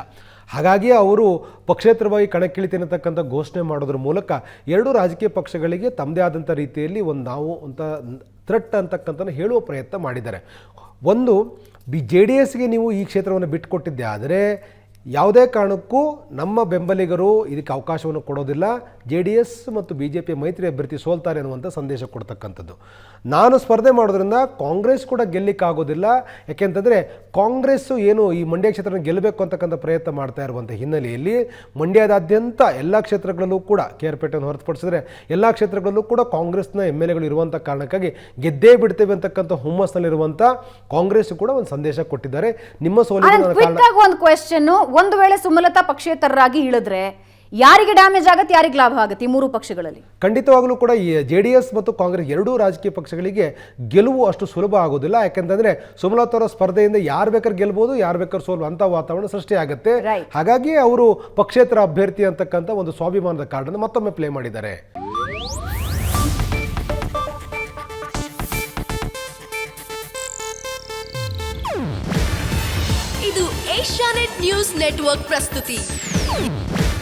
C: ಹಾಗಾಗಿ ಅವರು ಪಕ್ಷೇತರವಾಗಿ ಕಣಕ್ಕಿಳಿತೇನೆ ಅಂತಕ್ಕಂಥ ಘೋಷಣೆ ಮಾಡೋದ್ರ ಮೂಲಕ ಎರಡೂ ರಾಜಕೀಯ ಪಕ್ಷಗಳಿಗೆ ತಮ್ಮದೇ ಆದಂಥ ರೀತಿಯಲ್ಲಿ ಒಂದು ನಾವು ಅಂತ ಥ್ರೆಟ್ ಅಂತಕ್ಕಂಥ ಹೇಳುವ ಪ್ರಯತ್ನ ಮಾಡಿದ್ದಾರೆ. ಒಂದು ಬಿ ಜೆ ಡಿ ಎಸ್ಗೆ ನೀವು ಈ ಕ್ಷೇತ್ರವನ್ನು ಬಿಟ್ಟುಕೊಟ್ಟಿದ್ದೆ ಆದರೆ ಯಾವುದೇ ಕಾರಣಕ್ಕೂ ನಮ್ಮ ಬೆಂಬಲಿಗರು ಇದಕ್ಕೆ ಅವಕಾಶವನ್ನು ಕೊಡೋದಿಲ್ಲ. ಜೆ ಡಿ ಎಸ್ ಮತ್ತು ಬಿ ಜೆ ಪಿ ಮೈತ್ರಿ ಅಭ್ಯರ್ಥಿ ಸೋಲ್ತಾರೆ ಅನ್ನುವಂಥ ಸಂದೇಶ ಕೊಡ್ತಕ್ಕಂಥದ್ದು. ನಾನು ಸ್ಪರ್ಧೆ ಮಾಡೋದ್ರಿಂದ ಕಾಂಗ್ರೆಸ್ ಕೂಡ ಗೆಲ್ಲಿಕ್ಕಾಗೋದಿಲ್ಲ. ಯಾಕೆಂತಂದರೆ ಕಾಂಗ್ರೆಸ್ಸು ಏನು ಈ ಮಂಡ್ಯ ಕ್ಷೇತ್ರನ ಗೆಲ್ಲಬೇಕು ಅಂತಕ್ಕಂಥ ಪ್ರಯತ್ನ ಮಾಡ್ತಾ ಇರುವಂಥ ಹಿನ್ನೆಲೆಯಲ್ಲಿ ಮಂಡ್ಯದಾದ್ಯಂತ ಎಲ್ಲ ಕ್ಷೇತ್ರಗಳಲ್ಲೂ ಕೂಡ ಕೆ ಆರ್ ಪೇಟೆಯನ್ನು ಹೊರತುಪಡಿಸಿದ್ರೆ ಎಲ್ಲ ಕ್ಷೇತ್ರಗಳಲ್ಲೂ ಕೂಡ ಕಾಂಗ್ರೆಸ್ನ ಎಂ ಎಲ್ ಎಗಳು ಇರುವಂಥ ಕಾರಣಕ್ಕಾಗಿ ಗೆದ್ದೇ ಬಿಡ್ತೇವೆ ಅಂತಕ್ಕಂಥ ಹುಮ್ಮಸ್ನಲ್ಲಿರುವಂಥ ಕಾಂಗ್ರೆಸ್ ಕೂಡ ಒಂದು ಸಂದೇಶ ಕೊಟ್ಟಿದ್ದಾರೆ. ನಿಮ್ಮ
A: ಸೋಲಿನ ಒಂದು ಕ್ವೆಶ್ಚನ್ ಒಂದು ವೇಳೆ ಸುಮಲತಾ ಪಕ್ಷೇತರರಾಗಿ ಇಳಿದ್ರೆ ಯಾರಿಗೆ ಡ್ಯಾಮೇಜ್ ಆಗುತ್ತೆ ಯಾರಿಗೆ ಲಾಭ ಆಗುತ್ತೆ ಈ ಮೂರು ಪಕ್ಷಗಳಲ್ಲಿ?
C: ಖಂಡಿತವಾಗಲೂ ಕೂಡ ಈ ಜೆ ಡಿ ಎಸ್ ಮತ್ತು ಕಾಂಗ್ರೆಸ್ ಎರಡೂ ರಾಜಕೀಯ ಪಕ್ಷಗಳಿಗೆ ಗೆಲುವು ಅಷ್ಟು ಸುಲಭ ಆಗೋದಿಲ್ಲ. ಯಾಕೆಂತಂದ್ರೆ ಸುಮಲತಾ ಅವರ ಸ್ಪರ್ಧೆಯಿಂದ ಯಾರು ಬೇಕಾದ್ರೆ ಗೆಲ್ಬಹುದು ಯಾರು ಬೇಕಾದ್ರೆ ಸೋಲು ಅಂತ ವಾತಾವರಣ ಸೃಷ್ಟಿ ಆಗುತ್ತೆ. ಹಾಗಾಗಿ ಅವರು ಪಕ್ಷೇತರ ಅಭ್ಯರ್ಥಿ ಅಂತಕ್ಕಂಥ ಒಂದು ಸ್ವಾಭಿಮಾನದ ಕಾರ್ಡನ್ನು ಮತ್ತೊಮ್ಮೆ ಪ್ಲೇ ಮಾಡಿದ್ದಾರೆ.
D: ಇದು ಏಷ್ಯಾನೆಟ್ ನ್ಯೂಸ್ ನೆಟ್ವರ್ಕ್ ಪ್ರಸ್ತುತಿ.